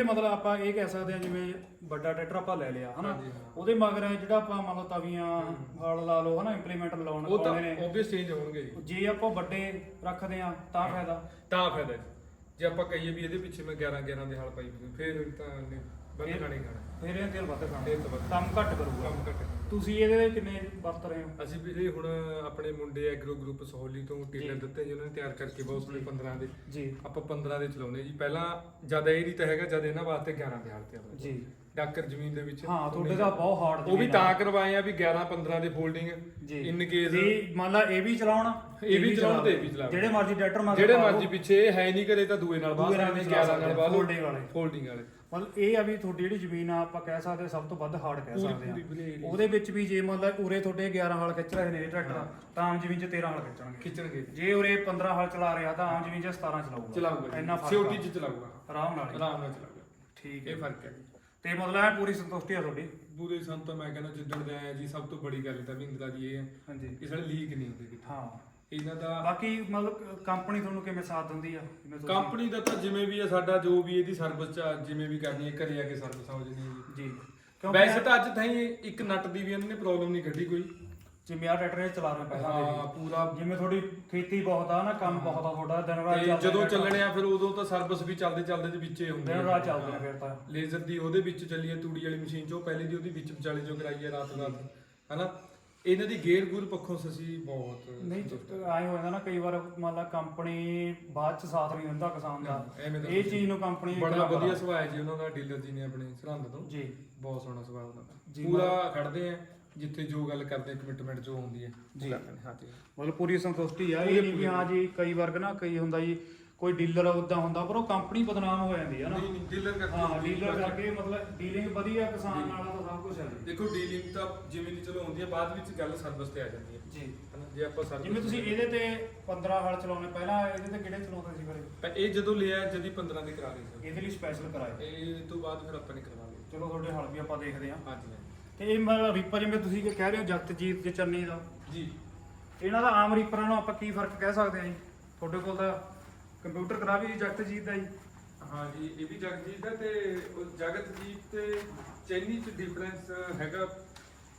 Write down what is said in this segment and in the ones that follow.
ਵੀਰੇ ਮਤਲਬ ਆਪਾਂ ਇਹ ਕਹਿ ਸਕਦੇ ਆ ਜਿਵੇਂ ਵੱਡਾ ਟਰੈਕਟਰ ਆਪਾਂ ਲੈ ਲਿਆ ਹਨਾ? ਉਹਦੇ ਮਗਰ ਜਿਹੜਾ ਆਪਾਂ ਮੰਨ ਲਓ ਤਵੀਆਂ ਹਲ ਲਾ ਲਓ ਹਨਾ ਇੰਪਲੀਮੈਂਟ ਲਾਉਣ ਉਹ ਤਾਂ ਨੇ। ਚੇਂਜ ਹੋਣਗੇ ਜੀ। ਜੇ ਆਪਾਂ ਵੱਡੇ ਰੱਖਦੇ ਆ ਤਾਂ ਫਾਇਦਾ। ਤਾਂ ਫਾਇਦਾ ਜੀ। ਜੇ ਆਪਾਂ ਕਹੀਏ ਵੀ ਇਹਦੇ ਪਿੱਛੇ ਮੈਂ 11 11 ਦੇ ਹਲ ਪਾਈ ਹੋਈ, ਫਿਰ ਤਾਂ ਬੰਦ ਖਾਣੇ ਖਾਣਾ। ਫਿਰ ਇਹ ਤੇਲ ਵੱਧ ਖਾਣਾ। ਤੇਲ ਤਾਂ ਵੱਧ। ਕੰਮ ਘੱਟ ਕਰੂਗਾ। ਕੰਮ ਘੱਟ ਤੁਸੀਂ ਇਹਦੇ ਕਿੰਨੇ ਵਰਤ ਰਹੇ ਹੋ? ਅਸੀਂ ਵੀਰੇ ਹੁਣ ਆਪਣੇ ਮੁੰਡੇ ਐਗਰੋ ਗਰੁੱਪ ਸੋਹਲੀ ਤੋਂ ਟੇਲਰ ਦਿੱਤੇ ਜੀ ਉਹਨਾਂ ਨੇ ਤਿਆਰ ਕਰਕੇ ਬਹੁਤ ਸੋਹਣੇ 15 ਦੇ। ਜੀ। ਆਪਾਂ 15 ਦੇ ਚਲਾਉਨੇ ਜੀ। ਪਹਿਲਾਂ ਜਦ ਇਹ ਨਹੀਂ ਤਾਂ ਹੈਗਾ ਜਦ ਇਹਨਾਂ ਵਾਸਤੇ 11 ਦੇ ਹਾਲ ਤੇ ਆਪਣੇ ਜੀ। ਡਾਕਰ ਜ਼ਮੀਨ ਦੇ ਵਿੱਚ। ਹਾਂ ਤੁਹਾਡੇ ਦਾ ਬਹੁਤ ਹਾਰਡ ਉਹ ਵੀ ਤਾਂ ਕਰਵਾਏ ਆ ਵੀ 11 15 ਦੇ ਫੋਲਡਿੰਗ ਇਨ ਕੇਸ ਜੀ ਮੰਨ ਲਾ ਇਹ ਵੀ ਚਲਾਉਣ ਇਹ ਵੀ ਚਲਾਉਣ ਤੇ ਇਹ ਵੀ ਚਲਾਉਣ। ਜਿਹੜੇ ਮਰਜ਼ੀ ਟਰੈਕਟਰ ਮਗਰ ਜਿਹੜੇ। ਮਰਜ਼ੀ ਪਿੱਛੇ ਹੈ ਨਹੀਂ ਕਰੇ ਤਾਂ ਦੂਏ ਨਾਲ ਵੀ 11 ਚਲਾ ਨਾਲ ਬਾਹਰ। folding ਵਾਲੇ। ਫੋਲਡਿੰਗ ਵਾਲੇ। ਮਤਲਬ ਇਹ ਆ ਵੀ ਤੁਹਾਡੀ ਜਿਹੜੀ ਜ਼ਮੀਨ ਆ ਆਪਾਂ ਕਹਿ ਸਕਦੇ ਹਾਂ ਸਭ ਤੋਂ ਵੱਧ ਹਾਰਡ ਕਹਿ ਸਕਦੇ ਆ। ਉਹਦੇ ਵਿੱਚ ਵੀ ਜੇ ਮੰਨ ਲਾ ਉਰੇ ਤੁਹਾਡੇ 11 ਹਾਲ ਖਿੱਚ ਰਹੇ ਨੇ ਟਰੈਕਟਰ ਤਾਂ ਆਮ ਜ਼ਮੀਨ 'ਚ 13 ਹਾਲ ਖਿੱਚਣਗੇ। ਖਿੱਚਣਗੇ। ਜੇ ਉਰੇ 15 ਹਾਲ ਚਲਾ ਰਿਹਾ ਤਾਂ ਆਮ ਜ਼ਮੀਨ 'ਚ 17 ਚਲਾਊਗਾ। ਚਲਾਊਗਾ ਇੰਨਾ ਫ਼ਰਕ ਸਿਓਟੀ ਆ। ਚ ਚਲਾਊਗਾ। ਆਰਾਮ ਨਾਲ। ਹੀ। ਆਰਾਮ ਨਾਲ ਚਲਾਊਗਾ। ਠੀਕ ਇਹ ਹੈ। ਫ਼ਰਕ ਹੈ ਤੇ ਮਤਲਬ ਇਹ ਪੂਰੀ ਸੰਤੁਸ਼ਟੀ ਆ ਤੁਹਾਡੀ? ਪੂਰੇ ਸੰਤ ਮੈਂ ਕਹਿੰਦਾ ਜਿੱਦਣ ਦੇ ਆਇਆ ਜੀ ਸਭ ਤੋਂ ਬੜੀ ਗੱਲ ਤਾਂ ਮਹਿੰਦਰਾ ਦੀ ਇਹ ਹੈ ਹਾਂਜੀ। ਇਹ ਸਾਡੇ ਲੀਕ ਨਹੀਂ ਹੁੰਦੇ ਹਾਂ। ਇਹਨਾਂ ਦਾ ਬਾਕੀ ਮਤਲਬ ਕੰਪਨੀ ਤੁਹਾਨੂੰ ਕਿਵੇਂ ਸਾਥ ਦਿੰਦੀ ਆ? ਜਿਵੇਂ ਤੁਸੀਂ- ਕੰਪਨੀ ਦਾ ਤਾਂ ਜਿਵੇਂ ਵੀ ਹੈ ਸਾਡਾ ਜੋ ਵੀ ਇਹਦੀ ਸਰਵਿਸ ਚ ਜਿਵੇਂ ਵੀ ਕਰਨੀ ਹੈ ਘਰੇ ਆ ਕੇ ਸਰਵਿਸ ਹੋ ਜਣੀ ਹੈ ਜੀ ਜੀ। ਕਿਉਂਕਿ ਵੈਸੇ ਤਾਂ ਅੱਜ ਤਾਈਂ ਇੱਕ ਨਟ ਦੀ ਵੀ ਇਹਨਾਂ ਨੇ ਪ੍ਰੋਬਲਮ ਨਹੀਂ ਕੱਢੀ ਕੋਈ। ਜਿਵੇਂ ਆ ਟਰੈਕਟਰ ਇਹ ਚਲਾ ਰਹੇ ਪਹਿਲਾਂ ਦੇ ਹਾਂ ਵੀ। ਪੂਰਾ ਜਿਵੇਂ ਤੁਹਾਡੀ ਖੇਤੀ ਬਹੁਤ ਆ ਨਾ ਕੰਮ ਬਹੁਤ ਆ ਤੁਹਾਡਾ ਦਿਨ ਰਾਤ ਤੇ ਚੱਲਦਾ ਜਦੋਂ ਟਰੈਕਟਰ। ਚੱਲਣੇ ਆ ਫਿਰ ਉਦੋਂ ਤਾਂ ਸਰਵਿਸ ਵੀ ਚੱਲਦੇ ਚੱਲਦੇ ਦੇ ਵਿੱਚੇ ਹੁੰਦੇ ਦਿਨ ਰਾਤ ਚੱਲਦੇ ਆ ਫਿਰ ਤਾਂ। ਲੇਜ਼ਰ ਦੀ ਉਹਦੇ ਵਿੱਚ ਚੱਲੀ ਹੈ ਤੂੜੀ ਵਾਲੀ ਮਸ਼ੀਨ ਚੋਂ ਪਹਿਲੇ ਦੀ ਉਹਦੀ ਵਿੱਚ ਵਿਚਾਲੇ ਜੋ ਕਰਾਈ ਹੈ ਰਾਤ ਰਾਤ। ਹਨਾ? ਇਹਨਾਂ ਦੀ ਗੇਅਰ ਗੁਰ ਪੱਖੋਂ ਅਸੀਂ ਬਹੁਤ ਨਹੀਂ ਆਏ ਹੋ ਜਾਂਦਾ ਨਾ ਕਈ ਵਾਰ ਮੰਨ ਲਾ ਕੰਪਨੀ ਬਾਅਦ ਚ ਸਾਥ ਨਹੀਂ ਦਿੰਦਾ ਕਿਸਾਨ ਦਾ। ਐਵੇਂ ਤਾਂ ਇਹ ਚੀਜ਼ ਨੂੰ ਕੰਪਨੀ ਬੜਾ ਵਧੀਆ ਸੁਭਾਅ ਹੈ ਜੀ ਉਹਨਾਂ ਦਾ ਡੀਲਰ ਜੀ ਨੇ ਆਪਣੇ ਸਰਹੰਦ ਤੋਂ। ਜੀ। ਬਹੁਤ ਸੋਹਣਾ ਸੁਭਾਅ ਉਹਨਾਂ ਦਾ। ਜੀ, ਪੂਰਾ ਖੜਦੇ ਆ ਜਿੱਥੇ ਜੋ ਗੱਲ ਕਰਦੇ ਕਮਿਟਮੈਂਟ ਜੋ ਹੁੰਦੀ ਹੈ। ਜੀ। ਹਾਂ ਜੀ। ਮਤਲਬ ਪੂਰੀ ਸੰਤੁਸ਼ਟੀ ਆ ਇਹ ਨਹੀਂ ਵੀ ਹਾਂ ਜੀ ਕਈ ਵਾਰ ਨਾ ਕਈ ਹੁੰਦਾ ਜੀ ਕੋਈ ਡੀਲਰ ਉਦਾਂ ਹੁੰਦਾ ਪਰ ਉਹ ਕੰਪਨੀ ਬਦਨਾਮ ਹੋ ਜਾਂਦੀ ਹੈ ਨਾ। ਨਹੀਂ ਨਹੀਂ ਡੀਲਰ ਕਰਕੇ ਹਾਂ ਡੀਲਰ ਕਰਕੇ ਮਤਲਬ ਡੀਲਿੰਗ ਵਧੀਆ ਕਿਸਾਨ ਨਾਲ ਤਾਂ ਕੁਝ ਹੈ ਜੀ ਦੇਖੋ ਡੀਲਿੰਗ ਤਾਂ ਜਿਵੇਂ ਦੀ ਚਲੋ ਹੁੰਦੀ ਹੈ ਬਾਅਦ ਵਿੱਚ ਗੱਲ ਸਰਵਿਸ ਤੇ ਆ ਜਾਂਦੀ ਹੈ। ਜੀ। ਹਨਾ ਜੇ ਆਪਾਂ ਸਰਵਿਸ ਜਿਵੇਂ ਤੁਸੀਂ ਇਹਦੇ ਤੇ 15 ਹਾਲ ਚਲਾਉਣੇ ਪਹਿਲਾਂ ਇਹਦੇ ਤੇ ਕਿਹੜੇ ਚਲਾਉਂਦੇ ਸੀ ਫਿਰ? ਇਹ ਜਦੋਂ ਲਿਆ ਜਦੀ 15 ਦੀ ਕਰਾ ਲਈ ਸੀ। ਇਹਦੇ ਲਈ ਸਪੈਸ਼ਲ ਕਰਾਏ। ਇਹ ਤੋਂ ਬਾਅਦ ਫਿਰ ਆਪਾਂ ਨੇ ਕਰਵਾ ਲਈ। ਚਲੋ ਤੁਹਾਡੇ ਹਾਲ ਵੀ ਆਪਾਂ ਦੇਖਦੇ ਹਾਂ। ਹਾਂਜੀ ਹਾਂਜੀ। ਤੇ ਇਹ ਮਤਲਬ ਰੀਪਰ ਜਿਵੇਂ ਤੁਸੀਂ ਕਹਿ ਰਹੇ ਹੋ ਜਗਤਜੀਤ ਤੇ ਚੰਨੀ ਦਾ। ਜੀ। ਇਹਨਾਂ ਦਾ ਆਮ ਰੀਪਰਾਂ ਨੂੰ ਆਪਾਂ ਕੀ ਫ਼ਰਕ ਕਹਿ ਸਕਦੇ ਹਾਂ ਜੀ? ਤੁਹਾਡੇ ਕੋਲ ਤਾਂ ਕੰਪਿਊਟਰ ਕਰਾ ਵੀ ਜਗਤਜੀਤ ਦਾ ਜੀ ਹਾਂ ਜੀ ਇਹ ਵੀ ਜਗਜੀਤ ਹੈ ਤੇ ਉਹ ਜਗਤਜੀਤ ਤੇ ਚੈਨੀ ਚ ਡਿਫਰੈਂਸ ਹੈਗਾ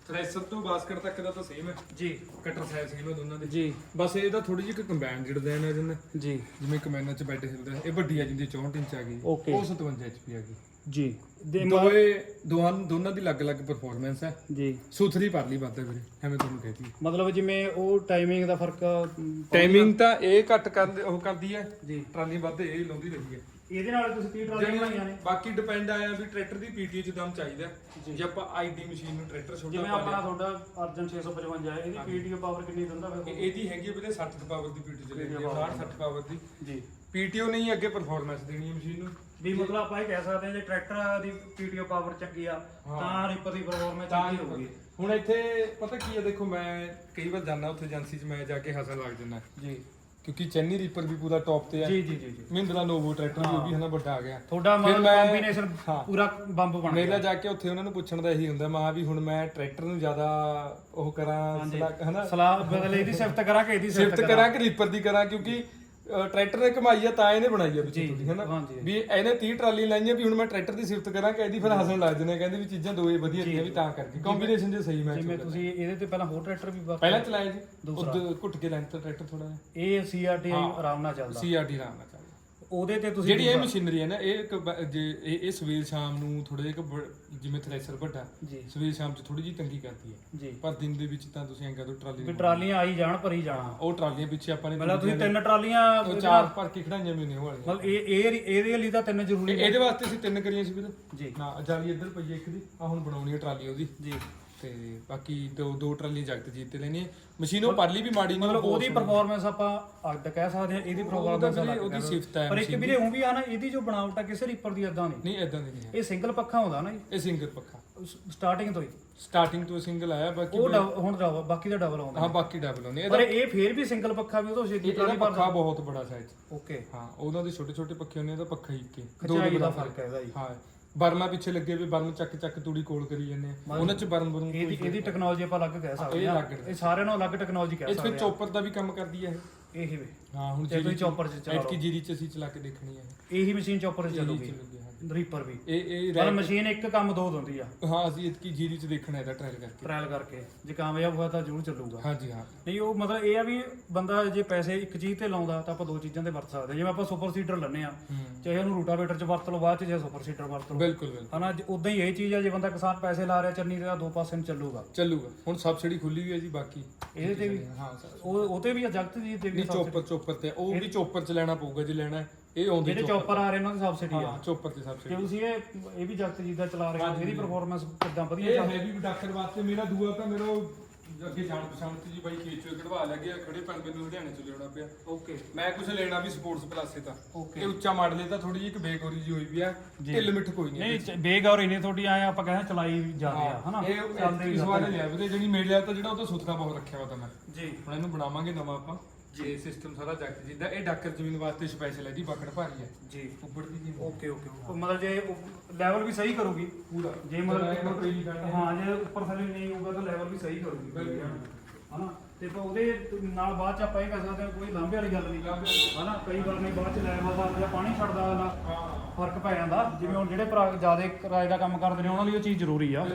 ਥ੍ਰੈਸ਼ਰ ਤੋਂ ਬਾਸਕਟ ਤੱਕ ਦਾ ਤਾਂ ਸੇਮ ਹੈ। ਜੀ। ਕਟਰ ਸਾਈਜ਼ ਸੇਮ ਹੈ ਦੋਨਾਂ ਦੇ। ਜੀ। ਬਸ ਇਹਦਾ ਥੋੜੀ ਜਿਹੀ ਕੰਬਾਈਨ ਡਿਜ਼ਾਈਨ ਹੈ ਜਿੰਨਾ ਜੀ। ਜਿਵੇਂ ਕਮੈਨਾਂ ਚ ਬੈੱਡ ਹਿਲਦਾ। ਇਹ ਵੱਡੀ ਆ ਜਿੰਦੀ 64 ਇੰਚ ਆ ਗਈ। Okay. ਉਹ 57 HP ਆ ਗਈ। ਜੀ। ਦੇ ਦੋਏ ਦੋਹਾਂ ਦੋਨਾਂ ਦੀ ਅਲੱਗ-ਅਲੱਗ ਪਰਫਾਰਮੈਂਸ ਹੈ। ਜੀ। ਸੁਥਰੀ ਪਰ ਲਈ ਵੱਧ ਹੈ ਵੀਰੇ ਐਵੇਂ ਤੁਹਾਨੂੰ ਕਹਿਤੀ ਮਤਲਬ ਜਿਵੇਂ ਉਹ ਟਾਈਮਿੰਗ ਦਾ ਫ਼ਰਕ ਅਮ, ਟਾਈਮਿੰਗ ਤਾਂ ਇਹ ਘੱਟ ਕਰ ਉਹ ਕਰਦੀ ਹੈ। ਜੀ। ਟਰਾਲੀ ਵੱਧ ਇਹ ਲਾਉਂਦੀ ਰਹੀ ਹੈ। ਇਹਦੇ ਨਾਲ ਤੁਸੀਂ 30 ਟਰਾਲੀਆਂ ਬਣਾਈਆਂ ਨੇ? ਬਾਕੀ ਡਿਪੈਂਡ ਆਇਆ ਵੀ ਟਰੈਕਟਰ ਦੀ ਪੀਟੀ ਚ ਦਮ ਚਾਹੀਦਾ। ਜੀ। ਜੇ ਆਪਾਂ ਆਈਡੀ ਮਸ਼ੀਨ ਨੂੰ ਟਰੈਕਟਰ ਛੋਟਾ ਜਿਵੇਂ ਪਾ ਆਪਣਾ ਲਿਆ ਤੁਹਾਡਾ ਅਰਜਨ 655 ਹੈ ਇਹਦੀ ਪੀਟੀਓ ਪਾਵਰ ਕਿੰਨੀ ਦਿੰਦਾ ਫਿਰ ਇਹ- ਇਹਦੀ ਹੈਗੀ ਵੀਰੇ 60 ਪਾਵਰ ਦੀ ਪੀਟੀ ਚੱਲੇਗੀ 60 60 ਪਾਵਰ ਦੀ। ਜੀ। ਪੀਟੀਓ ਨਹੀਂ ਅੱਗੇ ਪਰਫਾਰਮੈਂਸ ਦੇਣੀ ਹੈ ਮਸ਼ੀਨ ਨੂੰ। ਵੀ ਮਤਲਬ ਆਪਾਂ ਇਹ ਕਹਿ ਸਕਦੇ ਹਾਂ ਜੇ ਟਰੈਕਟਰ ਦੀ ਪੀਟੀਓ ਪਾਵਰ ਚੰਗੀ ਆ ਤਾਂ ਰੀਪਰ ਦੀ ਪਰਫਾਰਮੈਂਸ ਚੰਗੀ ਹੋਊਗੀ। ਹੁਣ ਇੱਥੇ ਪਤਾ ਕੀ ਹੈ ਦੇਖੋ ਮੈਂ ਕਈ ਵਾਰ ਜਾਂਦਾ ਉੱਥੇ ਏਜੰਸੀ 'ਚ ਮੈਂ ਜਾ ਕੇ ਹੱਸਣ ਲੱਗ ਜਾਂਦਾ। ਜੀ। ਕਿਉਂਕਿ ਚੈਨੀ ਰੀਪਰ ਵੀ ਪੂਰਾ ਟੌਪ ਤੇ ਹੈ ਜੀ ਜੀ ਜੀ ਜੀ। ਮਹਿੰਦਰਾ ਨੋਵੋ ਟਰੈਕਟਰ ਵੀ ਉਹ ਵੀ ਹਨਾ ਵੱਡਾ ਆ ਗਿਆ। ਤੁਹਾਡਾ ਫਿਰ ਮਤਲਬ ਮੈਂ- ਕੰਬੀਨੇਸ਼ਨ ਹਾਂ। ਪੂਰਾ ਬੰਬ ਬਣ ਮੇਰਾ ਗਿਆ। ਜਾ ਕੇ ਉੱਥੇ ਉਹਨਾਂ ਨੂੰ ਪੁੱਛਣ ਦਾ ਇਹੀ ਹੁੰਦਾ ਮਾਂ ਵੀ ਹੁਣ ਮੈਂ ਟਰੈਕਟਰ ਨੂੰ ਜ਼ਿਆਦਾ ਉਹ ਕਰਾਂ ਸਲਾਹ- ਹਨਾ? ਸਲਾਹ ਬਦਲੇ ਇਹਦੀ ਸਿਫਤ ਕਰਾਂ ਕਿ ਇਹਦੀ ਸਿਫਤ ਸਿਫਤ ਕਰਾਂ? ਕਿ ਰੀਪਰ ਦੀ ਕਰਾਂ ਕਿਉਂਕਿ ਟਰੈਕਟਰ ਨੇ ਕਮਾਈ ਆ ਤਾਂ ਇਹਨੇ ਬਣਾਈ ਆ ਜੀ, ਤੁਹਾਡੀ ਹਨਾ? ਹਾਂਜੀ। ਵੀ ਇਹਨੇ 30 ਟਰਾਲੀ ਲਾਈਆਂ ਵੀ ਹੁਣ ਮੈਂ ਟਰੈਕਟਰ ਦੀ ਸਿਫਤ ਕਰਾਂ ਕਿ ਇਹਦੀ ਫਿਰ ਹੱਸਣ ਲੱਗ ਜਨੇ ਕਹਿੰਦੇ ਵੀ ਚੀਜ਼ਾਂ ਦੋਏ ਵਧੀਆ ਦੀਆਂ ਵੀ ਤਾਂ ਕਰਕੇ। ਕੰਬੀਨੇਸ਼ਨ ਜੇ ਸਹੀ ਮੈਚ ਜਿਵੇਂ ਤੁਸੀਂ ਇਹਦੇ ਤੇ ਪਹਿਲਾਂ ਹੋਰ ਟਰੈਕਟਰ ਵੀ ਵਰਤੇ ਪਹਿਲਾਂ ਚਲਾਇਆ ਜੀ ਉਦੋਂ ਘੁੱਟ ਕੇ ਲੈਂਥ ਟਰੈਕਟਰ ਥੋੜਾ ਇਹ ਸੀਆਰਟੀ ਆਰਾਮ ਨਾਲ ਚੱਲਦਾ। ਸੀਆਰਟੀ ਰਾਮ ਨਾਲ ਚੱਲਦਾ। ਉਹਦੇ ਤੇ ਤੁਸੀਂ ਜਿਹੜੀ ਇਹ ਮਸ਼ੀਨਰੀ ਹੈ ਨਾ ਇਹ ਇੱਕ ਬ- ਜੇ ਇਹ ਇਹ ਸਵੇਰ ਸ਼ਾਮ ਨੂੰ ਥੋੜਾ ਜਿਹਾ ਇੱਕ ਬ- ਜਿਵੇਂ ਥ੍ਰੈਸ਼ਰ ਵੱਡਾ ਜੀ। ਸਵੇਰ ਸ਼ਾਮ ਚ ਥੋੜੀ ਜਿਹੀ ਤੰਗੀ ਕਰਦੀ ਹੈ। ਜੀ। ਪਰ ਦਿਨ ਦੇ ਵਿੱਚ ਤਾਂ ਤੁਸੀਂ ਐਂ ਕਹਦੋ ਟਰਾਲੀ ਵੀ ਟਰਾਲੀਆਂ ਆਈ ਜਾਣ ਭਰੀ ਜਾਣਾ। ਉਹ ਟਰਾਲੀਆਂ ਪਿੱਛੇ ਆਪਾਂ ਨੇ ਮਤਲਬ ਤੁਸੀਂ ਤਿੰਨ ਟਰਾਲੀਆਂ ਉਹ ਚਾਰ ਭਰ ਕੇ ਖੜਾਈਆਂ ਵੀ ਨੇ ਉਹ ਵਾਲੇ ਮਤਲਬ ਇਹ ਇਹ ਇਹਦੇ ਲਈ ਤਾਂ ਤਿੰਨ ਜ਼ਰੂਰੀ ਇਹ- ਇਹਦੇ ਵਾਸਤੇ ਅਸੀਂ ਤਿੰਨ ਕਰੀਆਂ ਸੀ ਵੀਰ। ਜੀ। ਨਾ ਜਾਲੀ ਇੱਧਰ ਪਈ ਹੈ ਇੱਕ ਦੀ ਆ ਹੁਣ ਬਣਾਉਣੀ ਹੈ ਟਰਾਲੀ ਉਹਦੀ। ਜੀ। ਤੇ ਬਾਕੀ ਦੋ ਦੋ ਟਰਾਲੀਆਂ ਜਗਤਜੀਤ ਤੇ ਲੈਣੀ ਮਸ਼ੀਨ ਪਰਲੀ ਵੀ ਮਾੜੀ ਨਹੀਂ ਮਤਲਬ ਉਹਦੀ ਪਰਫਾਰਮੈਂਸ ਆਪਾਂ ਅੱਡ ਕਹਿ ਸਕਦੇ ਹਾਂ ਇਹਦੀ ਪਰਫਾਰਮੈਂਸ ਵੀਰੇ ਉਹਦੀ ਸਿਫਤ ਹੈ ਪਰ ਇੱਕ ਵੀਰੇ ਉਹ ਵੀ ਆ ਨਾ ਇਹਦੀ ਜੋ ਬਣਾਵਟ ਆ ਕਿਸੇ ਰੀਪਰ ਦੀ ਇਦਾਂ ਨਹੀਂ। ਨਹੀਂ ਇਦਾਂ ਦੀ ਨਹੀਂ ਇਹ ਸਿੰਗਲ ਪੱਖਾ ਹੁੰਦਾ ਨਾ ਜੀ। ਇਹ ਸਿੰਗਲ ਪੱਖਾ। ਸਟਾਰਟਿੰਗ ਤੋਂ ਹੀ। ਸਟਾਰਟਿੰਗ ਤੋਂ ਸਿੰਗਲ ਆਇਆ ਬਾਕੀ ਉਹ ਹੁਣ ਡਬਲ ਬਾਕੀ ਦਾ ਡਬਲ ਆਉਂਦਾ। ਹਾਂ ਬਾਕੀ ਡਬਲ ਹੁੰਦੇ ਪਰ ਇਹ ਫੇਰ ਵੀ ਸਿੰਗਲ ਪੱਖਾ ਵੀ ਉਹ ਤੋਂ ਛੇਤੀ ਟਰਾਲੀ ਪੱਖਾ ਬਹੁਤ ਬੜਾ ਸਾਈਜ਼ ਓਕੇ ਹਾਂ ਉਹਨਾਂ ਦੇ ਛੋਟੇ ਛੋਟੇ ਪੱਖੇ ਹੁੰਦੇ ਆ ਤਾਂ ਪੱਖਾ ਹੀ ਇੱਕੇ ਖਚਾਈ ਦਾ ਫ਼ਰਕ ਹੈ ਇਹਦਾ ਜੀ। ਹਾਂ। ਬਰਮਾ ਪਿੱਛੇ ਲੱਗੇ ਵੀ ਬਰਮ ਚੱਕ ਚੱਕ ਤੂੜੀ ਕੋਲ ਕਰੀ ਜਾਂਦੇ ਆ। ਉਹਨਾਂ ਚ ਬਰਮ ਬਰਮ ਇਹਦੀ ਇਹਦੀ ਟੈਕਨੋਲੋਜੀ ਆਪਾਂ ਅਲੱਗ ਕਹਿ ਸਕਦੇ ਇਹ ਅਲੱਗ ਇਹ ਸਾਰਿਆਂ ਨੂੰ ਅਲੱਗ ਟੈਕਨੋਲੋਜੀ ਕਹਿ ਇਹ ਸਕਦੇ ਫਿਰ ਚੋਪਰ ਦਾ ਵੀ ਕੰਮ ਕਰਦੀ ਹੈ ਇਹ। ਇਹ ਵੇ। ਹਾਂ ਹੁਣ ਤੇ ਤੁਸੀਂ ਚੌਪਰ 'ਚ ਚਲਾ ਐਤਕੀ ਲਓ। ਜੀਰੀ ਚ ਅਸੀਂ ਚਲਾ ਕੇ ਦੇਖਣੀ ਹੈ। ਇਹੀ ਮਸ਼ੀਨ ਚੌਪਰ 'ਚ ਚੱਲੂਗੀ। ਰੀਪਰ ਵੀ। ਇਹ ਇਹ ਪਰ ਰੈਕ- ਮਸ਼ੀਨ ਇੱਕ ਕੰਮ ਦੋ ਦਿੰਦੀ ਆ। ਹਾਂ ਅਸੀਂ ਇਤਕੀ ਜੀਰੀ ਚ ਦੇਖਣਾ ਇਹਦਾ ਟ੍ਰਾਇਲ ਕਰਕੇ। ਟ੍ਰਾਇਲ ਕਰਕੇ। ਜੇ ਕਾਮਯਾਬ ਹੋਇਆ ਤਾਂ ਜ਼ਰੂਰ ਚੱਲੂਗਾ। ਹਾਂਜੀ ਹਾਂ। ਨਹੀਂ ਉਹ ਮਤਲਬ ਇਹ ਆ ਵੀ ਬੰਦਾ ਜੇ ਪੈਸੇ ਇੱਕ ਚੀਜ਼ ਤੇ ਲਾਉਂਦਾ ਤਾਂ ਆਪਾਂ ਦੋ ਚੀਜ਼ਾਂ ਤੇ ਵਰਤ ਸਕਦੇ ਹਾਂ। ਜਿਵੇਂ ਆਪਾਂ ਸੁਪਰ ਸੀਡਰ ਲੈਣੇ ਆ ਹੂੰ। ਚਾਹੇ ਉਹਨੂੰ ਰੂਟਾਵੇਟਰ 'ਚ ਵਰਤ ਲਓ ਬਾਅਦ 'ਚ ਜਾਂ ਸੁਪਰ ਸੀਡਰ ਵਰਤ ਲਓ। ਬਿਲਕੁਲ ਬਿਲਕੁਲ। ਹਨਾ ਉਦਾਂ ਹੀ ਇਹ ਚੀਜ਼ ਆ ਜੇ ਬੰਦਾ ਕਿਸਾਨ ਪੈਸੇ ਲਾ ਰਿਹਾ ਚੰਨੀ ਦੇ ਦੋ ਪਾਸੇ ਨੂੰ ਚੱਲੂਗਾ। ਚੱਲੂਗਾ। ਹੁਣ ਸਬਸਿਡੀ ਖੁੱਲੀ ਹੋਈ ਹੈ ਜੀ ਬਾਕੀ ਇਹਦੇ ਤੇ ਵੀ ਹਾਂ ਸਰ। ਉਹ ਉਹ ਤੇ ਵੀ ਆ ਜਗਤ ਜੀ ਤੇ ਵੀ ਨਹੀਂ ਚੋਪਰ ਚੋਪਰ ਤੇ ਉਹ ਵੀ ਚੋਪਰ ਚ ਲੈਣਾ ਪਊਗਾ ਜੇ ਲੈਣਾ ਹੈ। ਇਹ ਆਉਂਦੇ ਜਿਹੜੇ ਚੌਪਰ। ਆ ਰਹੇ ਉਹਨਾਂ ਦੀ ਸਬਸਿਡੀ ਆ। ਹਾਂ ਚੋਪਰ ਤੇ ਸਬਸਿਡੀ ਜੇ ਤੁਸੀਂ ਇਹ ਇਹ ਵੀ ਜਗਤ ਜੀ ਦਾ ਚਲਾ ਰਹੇ ਹੋ ਇਹਦੀ ਪਰਫਾਰਮੈਂਸ ਕਿੱਦਾਂ ਵਧੀਆ ਇਹ ਚੱਲ ਹੈਵੀ ਡਾਕਟਰ ਵਾਸਤੇ ਮੇਰਾ ਦੂਆ ਤਾਂ ਮੇਰਾ ਉਹ ਅੱਗੇ ਜਾਣ ਪਛਾਣ ਤੇ ਜੀ ਬਾਈ ਖੇਚੋ ਕਢਵਾ ਲੱਗਿਆ ਖੜੇ ਪਣ ਮੈਨੂੰ ਲੁਧਿਆਣੇ ਚ ਲਿਆਉਣਾ ਪਿਆ। ਓਕੇ ਮੈਂ ਕੁਝ ਲੈਣਾ ਵੀ ਸਪੋਰਟਸ ਪਲਾਸੇ ਤਾਂ। ਓਕੇ ਇਹ ਉੱਚਾ ਮਾਡਲ ਇਹ ਤਾਂ ਥੋੜੀ ਜਿਹੀ ਇੱਕ ਬੇਗੋਰੀ ਜੀ ਹੋਈ ਵੀ ਆ ਢਿੱਲ ਮਿੱਠ ਕੋਈ ਨਹੀਂ ਨਹੀਂ ਬੇਗੌਰੀ ਨੇ ਤੁਹਾਡੀ ਆਏ ਆਪਾਂ ਕਹਿੰਦੇ ਚਲਾਈ ਜਾਂਦੇ ਆ ਹਨਾ? ਇਹ ਚੱਲਦੇ ਇਸ ਵਾਰ ਲਿਆ ਵੀਰੇ ਜਿਹੜੀ ਮੇਰੇ ਲਿਆ ਤਾਂ ਜਿਹੜਾ ਉਹ ਤਾਂ ਸੁੱਥਾ ਬਹੁਤ ਰੱਖਿਆ ਵਾ ਤਾਂ ਮੈਂ। ਜੀ। ਹੁਣ ਇਹਨੂੰ ਬਣਾਵਾਂਗੇ ਨਵਾਂ ਆਪਾਂ। ਜੀ ਸਿਸਟਮ ਸਾਰਾ ਜੱਟ ਜਿੱਦਾਂ ਇਹ ਡਾਕਰ ਜ਼ਮੀਨ ਵਾਸਤੇ ਸਪੈਸ਼ਲ ਹੈ ਜੀ ਪਕੜ ਭਾਰੀ ਹੈ। ਜੀ। ਉੱਪਰਦੀ ਜੀ ਓਕੇ ਓਕੇ ਉਹ ਮਤਲਬ ਜੇ ਲੈਵਲ ਵੀ ਸਹੀ ਕਰੂਗੀ ਪੂਰਾ। ਜੇ ਮਤਲਬ ਕਰਨੀ ਹਾਂ ਜੇ ਉੱਪਰ ਥੱਲੇ ਨਹੀਂ ਹੋਊਗਾ ਤਾਂ ਲੈਵਲ ਵੀ ਸਹੀ ਕਰੂਗੀ। ਹਨਾ? ਤੇ ਉਹਦੇ ਨਾਲ ਬਾਅਦ ਚ ਆਪਾਂ ਇਹ ਕਹਿ ਸਕਦੇ ਹਾਂ ਕੋਈ ਲਾਂਭੇ ਵਾਲੀ ਗੱਲ ਨਹੀਂ। ਹਨਾ? ਕਈ ਵਾਰ ਨਹੀਂ ਬਾਅਦ ਚ ਲੈਵਲ ਦਾ ਜਾਂ ਪਾਣੀ ਛੱਡਦਾ ਵਾਲਾ ਫ਼ਰਕ ਪੈ ਜਾਂਦਾ। ਜਿਵੇਂ ਹੁਣ ਜਿਹੜੇ ਭਰਾ ਜ਼ਿਆਦਾ ਕਿਰਾਏ ਦਾ ਕੰਮ ਕਰਦੇ ਨੇ ਉਹਨਾਂ ਲਈ ਉਹ ਚੀਜ਼ ਜ਼ਰੂਰੀ ਆ।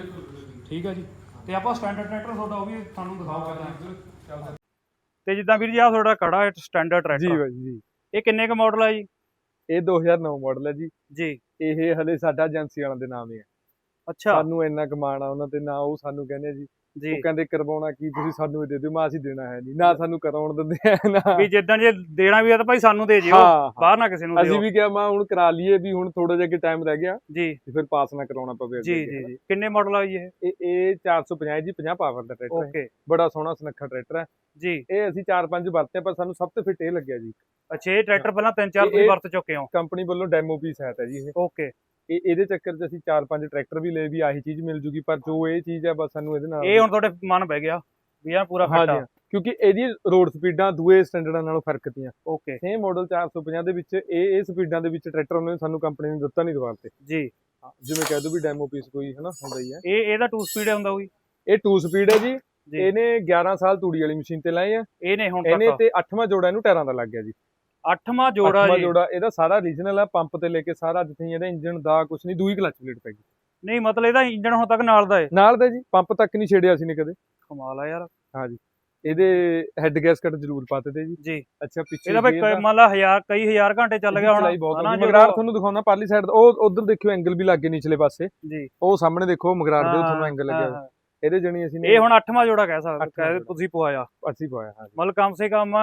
ਠੀਕ ਹੈ ਜੀ? ਤੇ ਆਪਾਂ ਸਟੈਂਡਰਡ ਟਰੈਕਟਰ ਤੁਹਾਡਾ ਉਹ ਵੀ ਤੁਹਾਨੂੰ ਦਿਖਾਉਂਗਾ ਤੇ ਜਿੱਦਾਂ ਵੀਰ ਜੀ ਆ ਤੁਹਾਡਾ ਕੜਾ ਹੈ ਸਟੈਂਡਰਡ ਜੀ ਟਰੈਕਟਰ ਬਾਈ ਜੀ। ਇਹ ਕਿੰਨੇ ਕ ਮਾਡਲ ਆ ਜੀ? ਇਹ 2009 ਮਾਡਲ ਹੈ ਜੀ। ਜੀ। ਇਹ ਹਲੇ ਸਾਡਾ ਏਜੰਸੀ ਵਾਲਿਆਂ ਦੇ ਨਾਮ ਹੀ ਹੈ ਅੱਛਾ। ਸਾਨੂੰ ਇੰਨਾ ਕਮਾਣਾ ਉਹਨਾਂ ਤੇ ਨਾ ਉਹ ਸਾਨੂੰ ਕਹਿੰਦੇ ਜੀ ਜੀ। ਉਹ ਕਹਿੰਦੇ ਕਰਵਾਉਣਾ ਕੀ ਤੁਸੀਂ ਸਾਨੂੰ ਇਹ ਦੇ ਦਿਓ ਮੈਂ ਅਸੀਂ ਦੇਣਾ ਹੈ ਨਹੀਂ। ਨਾ ਸਾਨੂੰ ਕਰਾਉਣ ਦਿੰਦੇ ਆ ਨਾ। ਵੀ ਜਿੱਦਾਂ ਜੇ ਦੇਣਾ ਵੀ ਆ ਤਾਂ ਭਾਈ ਸਾਨੂੰ ਦੇ ਜਿਓ। ਬਾਹਰ ਨਾ ਕਿਸੇ ਨੂੰ ਅਸੀਂ ਦਿਓ। ਵੀ ਕਿਹਾ ਮੈਂ ਹੁਣ ਕਰਾ ਲਈਏ ਵੀ ਹੁਣ ਥੋੜਾ ਜਿਹਾ ਕਿ ਟਾਈਮ ਰਹਿ ਗਿਆ ਜੀ। ਫਿਰ ਪਾਸ ਨਾ ਕਰਾਉਣਾ ਪਵੇ ਜੀ ਜੀ ਜੀ। ਕਿੰਨੇ ਮਾਡਲ ਆ ਜੀ ਇਹ? ਇਹ ਇਹ 450 ਜੀ 50 ਪਾਵਰ ਦਾ ਟਰੈਕਟਰ ਹੈ। ਓਕੇ ਬੜਾ ਸੋਹਣਾ ਸੁਨੱਖਾ ਟਰੈਕਟਰ ਹੈ। ਜੀ। ਇਹ ਅਸੀਂ 4-5 ਵਰਤੇ ਪਰ ਸਾਨੂੰ ਸਭ ਤੋਂ ਫਿੱਟ ਇਹ ਲੱਗਿਆ ਜੀ। ਅੱਛਾ ਇਹ ਟਰੈਕਟਰ ਪਹਿਲਾਂ ਤਿੰਨ ਚਾਰ ਤੁਸੀਂ ਵਰਤ ਚੁੱਕੇ ਹੋ? ਕੰਪਨੀ ਵੱਲੋਂ ਡੈਮੋ ਪੀਸ ਹੈ ਤਾਂ ਜੀ ਇਹ। ਓਕੇ ਇਹ ਇਹਦੇ ਚੱਕਰ 'ਚ ਅਸੀਂ 4-5 ਟਰੈਕਟਰ ਵੀ ਲਏ ਵੀ ਆਹੀ ਚੀਜ਼ ਮਿਲ ਜੂਗੀ ਪਰ ਜੋ ਇਹ ਚੀਜ਼ ਹੈ ਬਸ ਸਾਨੂੰ ਇਹਦੇ ਨਾਲ ਇਹ ਹੁਣ ਤੁਹਾਡੇ ਮਨ ਬਹਿ ਗਿਆ ਵੀ ਯਾਰ ਪੂਰਾ ਫਿੱਟ ਆ। ਕਿਉਂਕਿ ਇਹਦੀ ਰੋਡ ਸਪੀਡਾਂ ਦੂਏ ਸਟੈਂਡਰਡਾਂ ਨਾਲੋਂ ਫ਼ਰਕ ਤੀਆਂ। ਓਕੇ ਸੇਮ ਮਾਡਲ 450 ਦੇ ਵਿੱਚ ਇਹ ਇਹ ਸਪੀਡਾਂ ਦੇ ਵਿੱਚ ਟਰੈਕਟਰ ਉਹਨੇ ਸਾਨੂੰ ਕੰਪਨੀ ਨੇ ਦਿੱਤਾ ਨਹੀਂ ਦੁਬਾਰਾ ਜੀ। ਜਿਵੇਂ ਕਹਿ ਦੋ ਵੀ ਡੈਮੋ ਪੀਸ ਕੋਈ ਹਨਾ ਹੁੰਦਾ ਹੀ ਹੈ ਇਹ ਇਹਦਾ 2 ਸਪੀਡ ਹੁੰਦਾ ਹੋਈ ਇਹ 2 ਸਪੀਡ ਹੈ ਜੀ। ਇਹਨੇ 11 ਸਾਲ ਤੂੜੀ ਵਾਲੀ ਮਸ਼ੀਨ ਤੇ ਲਾਏ ਆ। ਇਹ ਨੇ ਹੁਣ ਇਹਨੇ ਤੱਕ। ਤੇ 8ਵਾਂ ਜੋੜਾ ਇਹਨੂੰ ਟਾਇਰਾਂ ਦਾ ਲੱਗ ਗਿਆ ਜੀ। ਅੱਠਵਾਂ ਜੋੜਾ ਅੱਠਵਾਂ ਜੀ ਜੋੜਾ ਇਹਦਾ ਸਾਰਾ ਰੀਜਨਲ ਆ ਪੰਪ ਤੇ ਲੈ ਕੇ ਸਾਰਾ ਜਿੱਥੇ ਇਹਦਾ ਇੰਜਨ ਦਾ ਕੁਝ ਨਹੀਂ ਦੂਈ ਕਲਚ ਪਲੇਟ ਪੈ ਗਈ। ਨਹੀਂ ਮਤਲਬ ਇਹਦਾ ਇੰਜਨ ਹੁਣ ਤੱਕ ਨਾਲ ਦਾ ਏ। ਨਾਲ ਦਾ ਜੀ ਪੰਪ ਤੱਕ ਨਹੀਂ ਛੇੜਿਆ ਸੀ ਨੇ ਕਦੇ। ਕਮਾਲ ਆ ਯਾਰ। ਇਹਦੇ ਹੈੱਡ ਗੈਸਕਟ ਜ਼ਰੂਰ ਪਾਤੇ ਤੇ ਜੀ। ਜੀ। ਅੱਛਾ ਪਿੱਛੇ ਇਹਦਾ ਮੰਨ ਲਾ ਹਜ਼ਾਰ ਕਈ ਹਜ਼ਾਰ ਘੰਟੇ ਚੱਲ ਗਿਆ ਹੁਣ। ਮਗਰਾੜ ਤੁਹਾਨੂੰ ਦਿਖਾਉਣਾ ਪਰਲੀ ਸਾਈਡ ਉਹ ਉਧਰ ਦੇਖਿਓ ਐਂਗਲ ਵੀ ਲੱਗੇ ਨਿਚਲੇ ਪਾਸੇ। ਜੀ। ਉਹ ਸਾਹਮਣੇ ਦੇਖੋ ਮਗਰਾੜ ਦੇ ਹਾਂ, ਤੁਹਾਨੂੰ ਐਂਗਲ ਹਾਂ, ਲੱਗਿਆ ਹਾਂ। ਇਹਦੇ ਜਣੀ ਅਸੀਂ ਇਹ ਹੁਣ ਅੱਠਵਾਂ ਜੋੜਾ ਕਹਿ ਸਕਦੇ। ਤੁਸੀਂ ਪਵਾਇਆ ਅਸੀਂ ਪਾਇਆ ਹਾਂ ਮਤਲਬ ਕਮ ਸੇ ਕਮ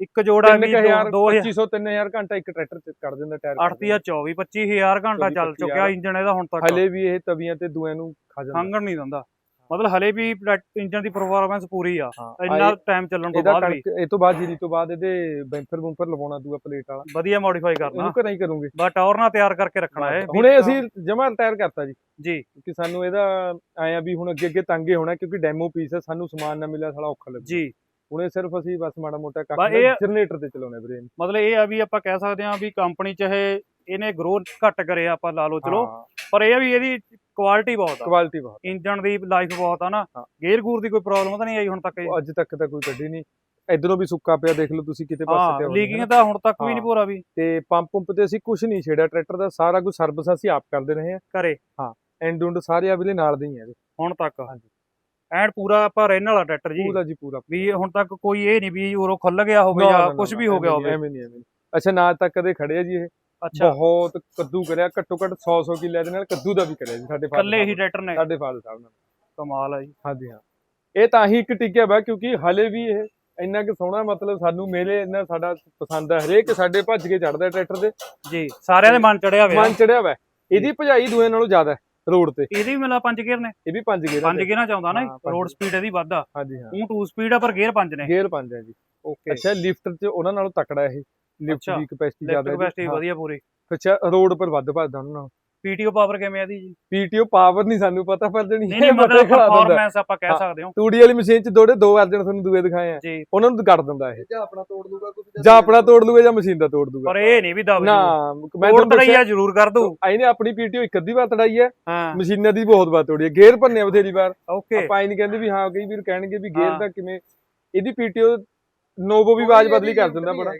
ਇੱਕ ਜੋੜਾ ਵੀ 3000 ਦੋ 2500 3000 ਘੰਟਾ ਇੱਕ ਟਰੈਕਟਰ ਚ ਕੱਢ ਦਿੰਦਾ ਟਾਇਰ 8 ਜਾਂ 24 25000 ਘੰਟਾ 24 ਚੱਲ ਚੁੱਕਿਆ ਇੰਜਨ ਇਹਦਾ ਹੁਣ ਤੱਕ। ਹਲੇ ਵੀ ਇਹ ਤਵੀਆਂ ਤੇ ਦੂਆਂ ਨੂੰ ਖਾ ਜਾਂਦਾ। ਖੰਗਣ ਨਹੀਂ ਦਿੰਦਾ। ਮਤਲਬ ਹਲੇ ਵੀ ਇੰਜਨ ਦੀ ਪਰਫਾਰਮੈਂਸ ਪੂਰੀ ਆ। ਇੰਨਾ ਟਾਈਮ ਚੱਲਣ ਤੋਂ ਬਾਅਦ ਵੀ। ਇਹ ਤੋਂ ਬਾਅਦ ਜੀਰੀ ਤੋਂ ਬਾਅਦ ਇਹਦੇ ਬੈਂਫਰ ਬੁੰਫਰ ਲਵਾਉਣਾ ਦੂਆ ਪਲੇਟ ਵਾਲਾ। ਵਧੀਆ ਮੋਡੀਫਾਈ ਕਰਨਾ। ਇਹਨੂੰ ਹੀ ਕਰੂੰਗੇ। ਬਟ ਟੌਰ ਨਾਲ ਤਿਆਰ ਕਰਕੇ ਰੱਖਣਾ ਹੈ। ਹੁਣੇ ਅਸੀਂ ਜਮਾ ਟਾਇਰ ਕਰਤਾ ਜੀ। ਜੀ। ਕਿਉਂਕਿ ਸਾਨੂੰ ਇਹਦਾ ਆਇਆ ਵੀ ਹੁਣ ਅੱਗੇ ਅੱਗੇ ਤੰਗੇ ਹੋਣਾ ਕਿਉਂਕਿ ਡੈਮੋ ਪੀਸ ਹੈ ਸਾਨੂੰ ਸਮਾਨ ਨਾ ਮਿਲਿਆ ਸਾਲਾ ਔਖਾ ਲੱਗੂ। ਜੀ। ਹੁਣੇ ਸਿਰਫ ਅਸੀਂ ਬਸ ਮਾੜਾ ਮੋਟਾ ਕੱਟ ਬਸ ਇਹ- ਜਨਰੇਟਰ ਤੇ ਚਲਾਉਣੇ ਵੀਰੇ। ਮਤਲਬ ਇਹ ਆ ਵੀ ਆਪਾਂ ਕਹਿ ਸਕਦੇ ਹਾਂ ਵੀ ਕੰਪਨੀ ਚਾਹੇ ਇਹਨੇ ਗਰੋਥ ਘੱਟ ਕਰਿਆ ਆਪਾਂ ਲਾ ਲਓ ਚਲੋ ਪਰ ਇਹ ਆ ਵੀ ਇਹਦੀ ਕੁਆਲਿਟੀ ਬਹੁਤ ਆ ਕੁਆਲਿਟੀ ਬਹੁਤ ਇੰਜਨ ਦੀ ਲਾਈਫ ਬਹੁਤ ਆ ਨਾ ਹਾਂ। ਗੇਅਰ ਗੂਰ ਦੀ ਕੋਈ ਪ੍ਰੋਬਲਮ ਤਾਂ ਨਹੀਂ ਆਈ ਹੁਣ ਤੱਕ? ਉਹ ਅੱਜ ਤੱਕ ਤਾਂ ਕੋਈ ਕੱਢੀ ਨਹੀਂ ਇਧਰੋਂ ਵੀ ਸੁੱਕਾ ਪਿਆ ਦੇਖ ਲਓ ਤੁਸੀਂ ਕਿਤੇ ਪਾਸੇ ਤੇ ਹਾਂ ਹੋ ਲੀਕਿੰਗ ਤਾਂ ਹੁਣ ਤੱਕ ਵੀ ਨਹੀਂ ਹਾਂ। ਪੂਰਾ ਵੀ ਤੇ ਪੰਪ ਪੰਪ ਤੇ ਅਸੀਂ ਕੁਝ ਨਹੀਂ ਛੇੜਿਆ ਟਰੈਕਟਰ ਦਾ ਸਾਰਾ ਕੁਝ ਸਰਵਿਸ ਅਸੀਂ ਆਪ ਕਰਦੇ ਰਹੇ ਹਾਂ ਘਰੇ ਐਂਡ ਉਂਡ ਸਾਰੇ ਅਗਲੇ ਨਾਲ ਦੇ ਹੀ ਆ। ਹੁਣ ਤੱਕ ਹਾਂਜੀ। ਐਂਡ ਪੂਰਾ ਆਪਾਂ ਰਹਿਣ ਵਾਲਾ ਟਰੈਕਟਰ ਜੀ। ਪੂਰਾ ਜੀ ਪੂਰਾ ਵੀ ਹੁਣ ਤੱਕ ਕੋਈ ਇਹ ਨਹੀਂ ਵੀ ਉਰੋਂ ਖੁੱਲ ਗਿਆ ਹੋਵੇ ਜਾਂ ਕੁਝ ਵੀ ਹੋ ਗਿਆ ਹੋਵੇ। ਐਵੇਂ ਨਹੀਂ ਐਵੇਂ ਅੱਛਾ ਨਾ ਤੱਕ ਕਦੇ ਖੜੇ ਆ ਜੀ ਇਹ। ਅੱਛਾ। ਬਹੁਤ ਕੱਦੂ ਕਰਿਆ ਘੱਟੋ ਘੱਟ 100 100 ਕਿੱਲੇ ਦੇ ਨਾਲ ਕੱਦੂ ਦਾ ਵੀ ਕਰਿਆ ਜੀ ਸਾਡੇ father ਕੱਲੇ ਹੀ ਟਰੈਕਟਰ ਨੇ। ਸਾਡੇ ਫਾਦਰ ਸਾਹਿਬ ਨਾਲ। ਕਮਾਲ ਆ ਜੀ। ਹਾਂਜੀ ਹਾਂ। ਇਹ ਤਾਂ ਹੀ ਇੱਕ ਟਿਕਿਆ ਵਾ ਕਿਉਂਕਿ ਹਲੇ ਵੀ ਇਹ ਇੰਨਾ ਕਿ ਸੋਹਣਾ ਮਤਲਬ ਸਾਨੂੰ ਮੇਲੇ ਇੰਨਾ ਸਾਡਾ ਪਸੰਦ ਹੈ ਹਰੇਕ ਸਾਡੇ ਭੱਜ ਕੇ ਚੜਦਾ ਟਰੈਕਟਰ ਦੇ। ਜੀ ਸਾਰਿਆਂ ਦੇ ਮਨ ਚੜਿਆ ਹੋਇਆ ਮਨ ਚੜਿਆ ਵਾ। ਇਹਦੀ ਭਜਾਈ ਦੂਏ ਨਾਲੋਂ ਜ਼ਿਆਦਾ। ਹੈ ਰੋਡ ਤੇ। ਇਹਦੀ ਵੀ ਮਿਲਾ ਪੰਜ ਗੇਅਰ ਨੇ। ਇਹ ਵੀ ਪੰਜ ਗੇਅਰ ਪੰਜ ਗੇਅਰਾਂ ਚਾਹੁੰਦਾ ਨਾ ਹਾਂ, ਪੰਜ ਰੋਡ ਸਪੀਡ ਇਹਦੀ ਵੱਧ ਆ। ਹਾਂਜੀ ਹਾਂ। ਉਹ 2 ਸਪੀਡ ਆ ਪਰ ਗੇਅਰ ਪੰਜ ਨੇ। ਗੇਅਰ ਪੰਜ ਹੈ ਜੀ। ਓਕੇ ਅੱਛਾ ਲਿਫਟ ਚ ਉਹਨਾਂ ਨਾਲੋਂ ਤਕੜਾ ਇਹ। ਲਿਫਟ ਦੀ ਕਪੈਸਿਟੀ ਜ਼ਿਆਦਾ ਹੈ। ਕਪੈਸਿਟੀ। ਵਧੀਆ ਪੂਰੀ। ਅੱਛਾ ਰੋਡ ਪਰ ਵੱਧ ਭੱਜਦਾ ਉਹਨਾਂ ਨਾਲ। ਪੀਟੀਓ ਪਾਵਰ ਕਿਵੇਂ ਆ ਇਹਦੀ ਜੀ? ਪੀਟੀਓ ਪਾਵਰ ਨਹੀਂ ਸਾਨੂੰ ਪਤਾ ਪਰ ਜਣੀ ਨਹੀਂ ਨਹੀਂ ਮਤਲਬ ਪਰਫਾਰਮੈਂਸ ਆਪਾਂ ਕਹਿ। ਸਕਦੇ ਹਾਂ। ਤੂੜੀ ਵਾਲੀ ਮਸ਼ੀਨ ਚ ਦੋੜੇ ਦੋ ਅਰਜਨ ਤੁਹਾਨੂੰ ਦੂਏ ਦਿਖਾਏ ਆ। ਉਹਨਾਂ ਨੂੰ ਕੱਢ ਦਿੰਦਾ ਇਹ। ਜਾਂ ਆਪਣਾ ਤੋੜ ਦੂਗਾ ਕੋਈ ਜਾਂ ਆਪਣਾ ਤੋੜ ਲੂਗਾ ਜਾਂ ਮਸ਼ੀਨ ਦਾ ਤੋੜ ਦੂਗਾ ਪਰ ਇਹ ਨਹੀਂ ਵੀ ਦਬ ਨਾ ਮੈਂ ਤੋੜ ਤੁਹਾਨੂੰ ਦੱਸਿਆ ਤੜਾਈਆ ਜ਼ਰੂਰ ਕਰ ਦੂ ਇਹਨੇ ਆਪਣੀ ਪੀਟੀਓ ਇੱਕ ਅੱਧੀ ਵਾਰ ਤੜਾਈ ਹੈ। ਮਸ਼ੀਨਾਂ ਦੀ ਬਹੁਤ ਵਾਰ ਤੋੜੀ ਹੈ ਗੇਅਰ ਭੰਨੇ ਬਥੇਰੀ ਵਾਰ। ਓਕੇ। ਆਪਾਂ ਇਹ ਨਹੀਂ ਕਹਿੰਦੇ ਵੀ ਹਾਂ ਕਈ ਵੀਰ ਕਹਿਣਗੇ ਵੀ ਗੇਅਰ। ਦਾ ਕਿਵੇਂ ਇਹਦੀ ਪੀਟੀਓ ਨੋਵੋ ਵੀ ਆਵਾਜ਼ ਬਦਲੀ ਕਰ ਦਿੰਦਾ ਬੜਾ।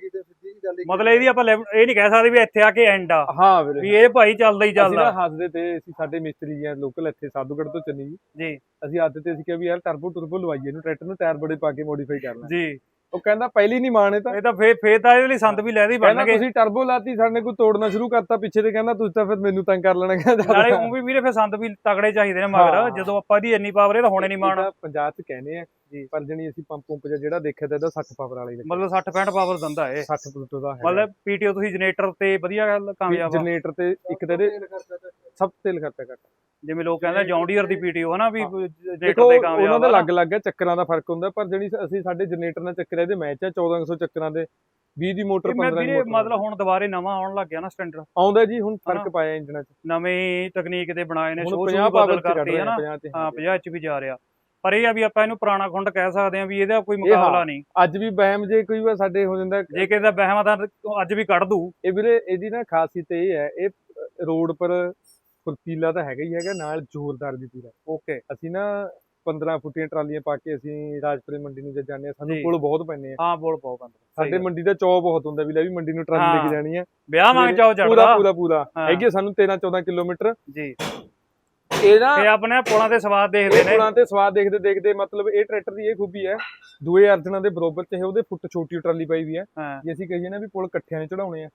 ਮਤਲਬ ਇਹਦੀ ਆਪਾਂ ਇਹ ਨਹੀਂ ਕਹਿ ਸਕਦੇ ਵੀ ਇੱਥੇ ਆ ਕੇ ਐਂਡ ਆ। ਹਾਂ ਵੀਰੇ। ਵੀ ਇਹ ਭਾਈ ਚੱਲਦਾ ਹੀ ਅਸੀਂ ਨਾ ਚੱਲਦਾ ਹੱਸਦੇ ਤੇ ਅਸੀਂ ਸਾਡੇ ਮਿਸਤਰੀ ਜੀ ਲੋਕਲ ਇੱਥੇ ਸਾਧੂਗੜ ਤੋਂ ਚੰਨੀ ਜੀ। ਜੀ। ਅਸੀਂ ਹੱਸਦੇ ਤੇ ਅਸੀਂ ਕਿਹਾ ਵੀ ਯਾਰ ਟਰਬੋ ਟਰਬੋ ਲਵਾਈਏ ਇਹਨੂੰ ਟਰੈਕਟਰ ਨੂੰ ਟਾਇਰ ਬੜੇ ਪਾ ਕੇ ਮੋਡੀਫਾਈ ਕਰਨਾ। ਜੀ। ਉਹ ਕਹਿੰਦਾ ਪਹਿਲੀ ਨਹੀਂ ਮਾਣੇ ਤਾਂ। ਇਹ ਤਾਂ ਫੇਰ ਫੇਰ ਤਾਂ ਇਹਦੇ ਲਈ ਸੰਦ ਵੀ ਲੈਦੇ ਕਹਿੰਦਾ ਬਣਨਗੇ। ਤੁਸੀਂ ਟਰਬੋ ਲਾਤੀ ਸਾਡੇ ਕੋਈ ਤੋੜਨਾ ਸ਼ੁਰੂ ਕਰਤਾ ਪਿੱਛੇ ਤੇ ਕਹਿੰਦਾ ਤੁਸੀਂ ਤਾਂ ਫਿਰ ਮੈਨੂੰ ਤੰਗ ਕਰ ਲੈਣਾ ਕਹਿੰਦਾ। ਨਾਲੇ ਉਹ ਵੀ ਵੀਰੇ ਫੇਰ ਸੰਦ ਵੀ ਤਗੜੇ ਚਾਹੀਦੇ ਨੇ ਮਗਰ। ਜਦੋਂ ਆਪਾਂ ਇਹਦੀ ਇੰਨੀ ਪਾਵਰ ਇਹ ਤਾਂ ਹੋਣੇ ਨਹੀਂ ਮਾਣ। ਪੰਜਾਬ ਚ ਕਹਿੰਦੇ ਆ ਜੀ ਪਰ ਜਣੀ ਅਸੀਂ ਪੰਪ ਪੰਪ ਜਿਹਾ ਜਿਹੜਾ ਦੇਖਿਆ ਤਾਂ ਇਹਦਾ 60 ਪਾਵਰ ਵਾਲੀ ਮਤਲਬ 60 65 ਪਾਵਰ ਦਿੰਦਾ ਇਹ। 60 ਫੁੱਟ ਦਾ ਹੈ ਮਤਲਬ ਪੀਟੀਓ ਤੁਸੀਂ ਜਨਰੇਟਰ ਤੇ ਵਧੀਆ ਕਾਮਯਾਬ ਆ। ਜਨਰੇਟਰ ਤੇ ਇੱਕ ਤਾਂ ਸਭ ਤੇਲ ਖਰਚਾ ਘੱਟ ਜਿਵੇਂ ਲੋਕ ਕਹਿੰਦੇ ਜੌਂਡੀਅਰ ਦੀ ਪੀਟੀਓ ਹਨਾ ਵੀ। ਜਨਰੇਟਰ ਦੇਖੋ ਤੇ ਉਹਨਾਂ ਕਾਮਯਾਬ ਦਾ ਆ ਅਲੱਗ ਅਲੱਗ ਹੈ ਚੱਕਰਾਂ ਦਾ ਫ਼ਰਕ ਹੁੰਦਾ ਪਰ ਜਿਹੜੀ ਅਸੀਂ ਸਾਡੇ ਜਨਰੇਟਰ ਨਾਲ ਚੱਕਰ ਇਹਦੇ ਮੈਚ ਹੈ 1400 ਚੱਕਰਾਂ ਦੇ 20 ਦੀ ਮੋਟਰ ਇਹ ਮੈਂ 15 ਦੀ ਮੋਟਰ। ਮਤਲਬ ਹੁਣ ਦੁਬਾਰੇ ਨਵਾਂ ਆਉਣ ਲੱਗ ਗਿਆ ਨਾ ਸਟੈਂਡਰਡ। ਆਉਂਦਾ ਜੀ ਹੁਣ ਫ਼ਰਕ ਹਨਾ। ਪਾਇਆ ਇੰਜਨਾਂ 'ਚ। ਨਵੀਂ ਤਕਨੀਕ ਦੇ ਬਣਾਏ ਨੇ ਸ਼ੋਅ 50 ਸ਼ੂ ਪਾਵਰ ਬਦਲ ਕਰਤੀ ਰਹੇ ਹੈ ਆ ਨਾ 50 ਤੇ ਹਾਂ। 50 ਚ ਵੀ ਜਾ ਰਿਹਾ। ਪਰ ਇਹ ਆ ਵੀ ਆਪਾਂ ਇਹਨੂੰ ਪੁਰਾਣਾ ਖੁੰਡ ਕਹਿ ਸਕਦੇ ਆ ਵੀ ਇਹਦਾ ਕੋਈ। ਮੁਕਾਬਲਾ ਨਹੀਂ। ਅੱਜ ਵੀ ਬਹਿਮ ਜੇ ਕੋਈ ਵਾਰ ਸਾਡੇ ਹੋ ਜਾਂਦਾ। ਜੇ ਕਿਸੇ ਦਾ ਵਹਿਮ ਆ ਤਾਂ ਅੱਜ ਵੀ ਕੱਢ ਦੂ। ਇਹ ਵੀਰੇ ਇਹਦੀ ਨਾ ਖਾਸੀਅਤ ਇਹ ਹੈ ਇਹ ਰੋਡ ਪਰ ਫੁਰਤੀਲਾ ਤਾਂ ਹੈਗਾ ਹੀ ਹੈਗਾ ਨਾਲ ਜ਼ੋਰਦਾਰ ਵੀ ਪੂਰਾ ਓਕੇ ਅਸੀਂ ਨਾ 15 ਫੁੱਟੀਆਂ ਟਰਾਲੀਆਂ ਪਾ ਕੇ ਅਸੀਂ ਰਾਜਪੁਰੇ ਮੰਡੀ ਨੂੰ ਜਦ ਜਾਂਦੇ ਆ ਸਾਨੂੰ। ਪੁਲ ਬਹੁਤ ਪੈਂਦੇ ਆ। ਹਾਂ ਬੋਲ ਪਾਓ ਬੰਦ ਸਾਡੇ ਮੰਡੀ ਦਾ ਚੌ ਬਹੁਤ ਹੁੰਦਾ ਵੀ ਲੈ ਵੀ ਮੰਡੀ ਨੂੰ ਟਰਾਲੀ ਲੈ। ਕੇ ਜਾਣੀ ਹੈ ਵਿਆਹ ਮੰਗ ਪੂਰਾ ਚੜਦਾ ਪੂਰਾ। ਪੂਰਾ। ਹੈਗੀ ਆ ਸਾਨੂੰ 13 14 ਕਿਲੋਮੀਟਰ। ਜੀ। ਇਹ ਨਾ ਤੇ ਆਪਣੇ ਪੁਲਾਂ ਦੇ ਸਵਾਦ ਦੇਖਦੇ ਨੇ। ਪੁਲਾਂ ਤੇ ਸਵਾਦ ਦੇਖਦੇ ਦੇਖਦੇ ਮਤਲਬ ਇਹ ਟਰੈਕਟਰ ਦੀ ਇਹ ਖੂਬੀ ਹੈ। ਦੂਏ ਅਰਜਨਾਂ ਦੇ ਬਰੋਬਰ ਚਾਹੇ ਉਹਦੇ ਫੁੱਟ ਛੋਟੀ ਟਰਾਲੀ ਪਾਈ ਵੀ ਹੈ ਜੇ ਅਸੀਂ ਕਹੀਏ ਨਾ ਵੀ ਪੁਲ ਇਕੱਠਿਆਂ ਨੇ ਚੜਾਉਣੇ ਆ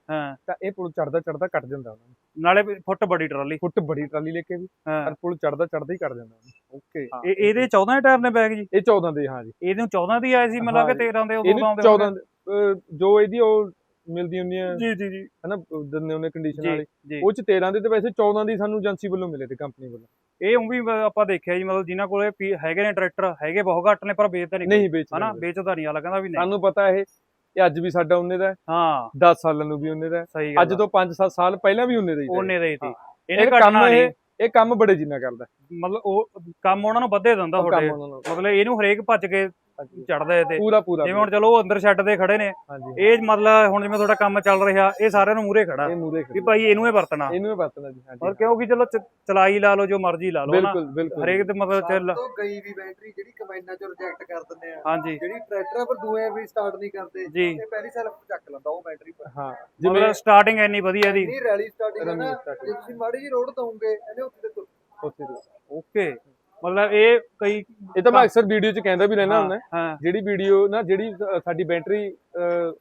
ਤਾਂ ਇਹ ਪੁਲ ਚੜਦਾ ਚੜਦਾ ਕੱਟ ਜਾਂਦਾ ਉਹਨਾਂ ਨੂੰ। ਨਾਲੇ ਫੁੱਟ ਬੜੀ ਟਰਾਲੀ। ਫੁੱਟ ਬੜੀ ਟਰਾਲੀ ਲੈ ਕੇ ਵੀ ਪਰ ਪੁਲ ਚੜਦਾ ਚੜਦਾ ਹੀ ਕੱਟ ਜਾਂਦਾ ਓਕੇ। ਇਹ ਇਹਦੇ 14 ਟਾਇਰ ਨੇ ਬੈਗ ਜੀ? ਇਹ 14 ਦੇ ਹਾਂ ਜੀ। ਇਹਨੂੰ 14 ਦੀ ਆਏ ਸੀ ਮਿਲਾ ਕੇ ਹਾਂ ਜੀ। 13 ਦੇ ਉਦੋਂ ਆਉਂਦੇ 14 ਦੇ, ਅਹ, ਜੋ ਇਹਦੀ ਉਹ ਮਿਲਦੀ ਹੁੰਦੀ ਹੈ ਜੀ ਜੀ ਜੀ। ਹਨਾ ਦਿੰਦੇ ਉਹਨੇ ਕੰਡੀਸ਼ਨ ਵਾਲੀ। ਉਹ ਚ 13 ਦੇ ਤੇ ਵੈਸੇ 14 ਦੀ ਸਾਨੂੰ ਏਜੰਸੀ ਵੱਲੋਂ ਮਿਲੇ ਤੇ ਕੰਪਨੀ ਵੱਲੋਂ। ਇਹ ਉਹ ਵੀ ਆਪਾਂ ਦੇਖਿਆ ਜੀ ਮਤਲਬ ਜਿਨ੍ਹਾਂ ਕੋਲੇ ਹੈਗੇ ਨੇ ਟਰੈਕਟਰ ਹੈਗੇ ਬਹੁਤ ਘੱਟ ਨੇ ਪਰ ਵੇਚਦੇ ਨਹੀਂ ਨਹੀਂ ਵੇਚਦੇ ਹਨਾ ਵੇਚਦਾ ਨਹੀਂ ਆ ਕਹਿੰਦਾ ਵੀ ਨਹੀਂ। ਸਾਨੂੰ ਪਤਾ ਇਹ ਇਹ ਅੱਜ ਵੀ ਸਾਡਾ ਉਹਨੇ ਦਾ ਹੈ, ਹਾਂ। 10 ਸਾਲਾਂ ਨੂੰ ਵੀ ਉਹਨੇ ਦਾ ਅੱਜ ਤੋਂ 5-7 ਸਾਲ ਪਹਿਲਾਂ ਵੀ ਉਹਨੇ ਦਾ ਹੀ ਦਾ ਹੈ। ਉਹਨੇ ਸੀ। ਇਹਨੇ ਘਟਣਾ ਨਹੀਂ ਇਹ ਇਹ ਕੰਮ ਬੜੇ ਜਿੰਨਾ ਕਰਦਾ। ਮਤਲਬ ਉਹ ਕੰਮ ਉਹਨਾਂ ਨੂੰ ਵੱਧੇ ਦਿੰਦਾ ਤੁਹਾਡੇ। ਉਹਨਾਂ ਮਤਲਬ ਇਹਨੂੰ ਹਰੇਕ ਭੱਜ ਕੇ ਚੜਦਾ ਤੇ। ਪੂਰਾ ਪੂਰਾ ਜਿਵੇਂ ਹੁਣ ਚਲੋ ਉਹ ਅੰਦਰ ਸ਼ੈੱਡ ਦੇ ਖੜੇ ਨੇ ਇਹ ਮਤਲਬ ਹੁਣ ਜਿਵੇਂ ਤੁਹਾਡਾ ਕੰਮ ਚੱਲ ਰਿਹਾ ਇਹ ਸਾਰਿਆਂ ਨੂੰ ਮੂਰੇ ਖੜਾ। ਇਹ ਮੂਰੇ ਵੀ ਭਾਈ ਇਹਨੂੰ ਹੀ ਵਰਤਣਾ। ਇਹਨੂੰ ਹੀ ਵਰਤਣਾ ਜੀ ਹਾਂਜੀ। ਔਰ ਕਿਉਂਕਿ ਚਲੋ ਚਲਾਈ ਲਾ ਲਓ ਜੋ ਮਰਜ਼ੀ ਲਾ ਲਓ ਨਾ ਹਰੇਕ ਦੇ ਮਤਲਬ ਚੱਲ ਤੋਂ ਗਈ ਵੀ ਬੈਟਰੀ ਜਿਹੜੀ ਕਮੈਨਾਂ ਚੋਂ ਰਿਜੈਕਟ ਕਰ ਦਿੰਦੇ ਆ। ਹਾਂਜੀ। ਜਿਹੜੀ ਟਰੈਕਟਰ ਪਰ ਦੂਏ ਵੀ ਸਟਾਰਟ ਨਹੀਂ ਕਰਦੇ। ਜੀ। ਇਹ ਪਹਿਲੀ ਸੈਲਫ ਚੱਕ ਲੈਂਦਾ ਉਹ ਬੈਟਰੀ ਪਰ। ਹਾਂ ਮਤਲਬ ਜਿਵੇਂ ਸਟਾਰਟਿੰਗ ਇੰਨੀ ਵਧੀਆ ਦੀ। ਨਹੀਂ ਰੈਲੀ ਸਟਾਰਟਿੰਗ ਹੈ ਨਾ। ਜੇ ਤੁਸੀਂ ਮਾੜੀ ਜੀ ਰੋਡ ਦਵੋਗੇ ਇਹਨੇ ਉੱਥੇ ਤੇ ਉੱਥੇ ਦੇ। ਓਕੇ ਮਤਲਬ ਇਹ ਕਈ ਇਹ ਤਾਂ ਮੈਂ ਅਕਸਰ ਵੀਡੀਓ 'ਚ ਕਹਿੰਦਾ ਵੀ ਰਹਿਣਾ ਹੁੰਦਾ ਜਿਹੜੀ ਵੀਡੀਓ ਨਾ ਜਿਹੜੀ ਸਾਡੀ ਬੈਟਰੀ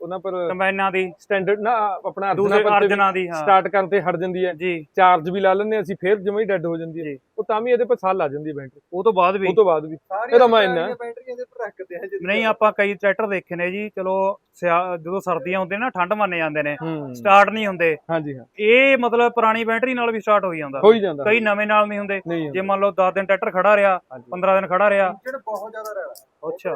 ਉਹਨਾਂ ਪਰ ਕੰਬਾਈਨਾਂ ਦੀ। ਸਟੈਂਡਰਡ ਨਾ ਆਪਣਾ ਦੂਸਰੇ ਅਰਜਨਾ ਦੀ ਹਾਂ। ਸਟਾਰਟ ਕਰਨ ਤੇ ਹਟ ਜਾਂਦੀ ਹੈ। ਜੀ। ਚਾਰਜ ਵੀ ਲਾ ਲੈਂਦੇ ਅਸੀਂ ਫਿਰ ਜਿਵੇਂ ਹੀ ਡੈੱਡ ਹੋ ਜਾਂਦੀ ਹੈ। ਉਹ ਤਾਂ ਵੀ ਇਹਦੇ ਪਰ ਸਾਲ ਲਾ ਜਾਂਦੀ ਹੈ ਬੈਟਰੀ ਉਹ ਤੋਂ ਬਾਅਦ ਵੀ। ਉਹ ਤੋਂ ਬਾਅਦ ਵੀ। ਇਹਦਾ ਮੈਂ ਇੰਨਾ। ਬੈਟਰੀਆਂ ਦੇ ਪਰ ਰੱਖਦੇ ਆ ਨਹੀਂ ਆਪਾਂ ਕਈ ਟਰੈਕਟਰ ਦੇਖੇ ਨੇ ਜੀ ਚਲੋ ਸਿਆ- ਜਦੋਂ ਸਰਦੀਆਂ ਹੁੰਦੀਆਂ ਨਾ ਠੰਡ ਮੰਨੇ ਜਾਂਦੇ ਨੇ। ਸਟਾਰਟ ਨਹੀਂ ਹੁੰਦੇ। ਹਾਂਜੀ ਹਾਂ। ਇਹ ਮਤਲਬ ਪੁਰਾਣੀ ਬੈਟਰੀ ਨਾਲ ਵੀ ਸਟਾਰਟ ਹੋਈ ਜਾਂਦਾ। ਹੋ ਜਾਂਦਾ। ਕਈ ਨਵੇਂ ਨਾਲ ਨਹੀਂ ਹੁੰਦੇ। ਜੇ ਮੰਨ ਲਓ 10 ਦਿਨ ਟਰੈਕਟਰ ਖੜਾ ਰਿਹਾ ਹਾਂਜੀ। 15 ਦਿਨ ਖੜਾ ਰਿਹਾ। ਬਹੁਤ ਜ਼ਿਆਦਾ ਰੈਲਾ ਅੱਛਾ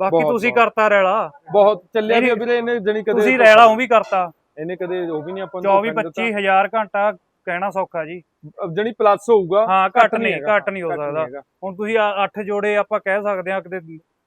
ਬਾਕੀ ਬਹੁਤ- ਤੁਸੀਂ। ਕਰਤਾ ਰੈਲਾ ਬਹੁਤ ਚੱਲਿਆ ਵੀ ਵੀਰੇ ਇਹਨੇ ਜਣੀ ਕਦੇ ਤੁਸੀਂ ਰੈਲਾ ਉਹ ਵੀ ਕਰਤਾ ਇਹਨੇ ਕਦੇ ਉਹ ਵੀ ਨਹੀਂ ਆਪਾਂ ਨੂੰ 24 offend ਦਿੱਤਾ। 25 ਹਜ਼ਾਰ ਘੰਟਾ ਕਹਿਣਾ ਸੌਖਾ ਜੀ ਜਣੀ ਪਲੱਸ ਹੋਊਗਾ ਹਾਂ ਘੱਟ ਨਹੀਂ ਘੱਟ ਨਹੀਂ ਹੋ ਸਕਦਾ। ਹੁਣ ਤੁਸੀਂ 8 ਜੋੜੇ ਆਪਾਂ ਕਹਿ ਸਕਦੇ ਹਾਂ ਕਿਤੇ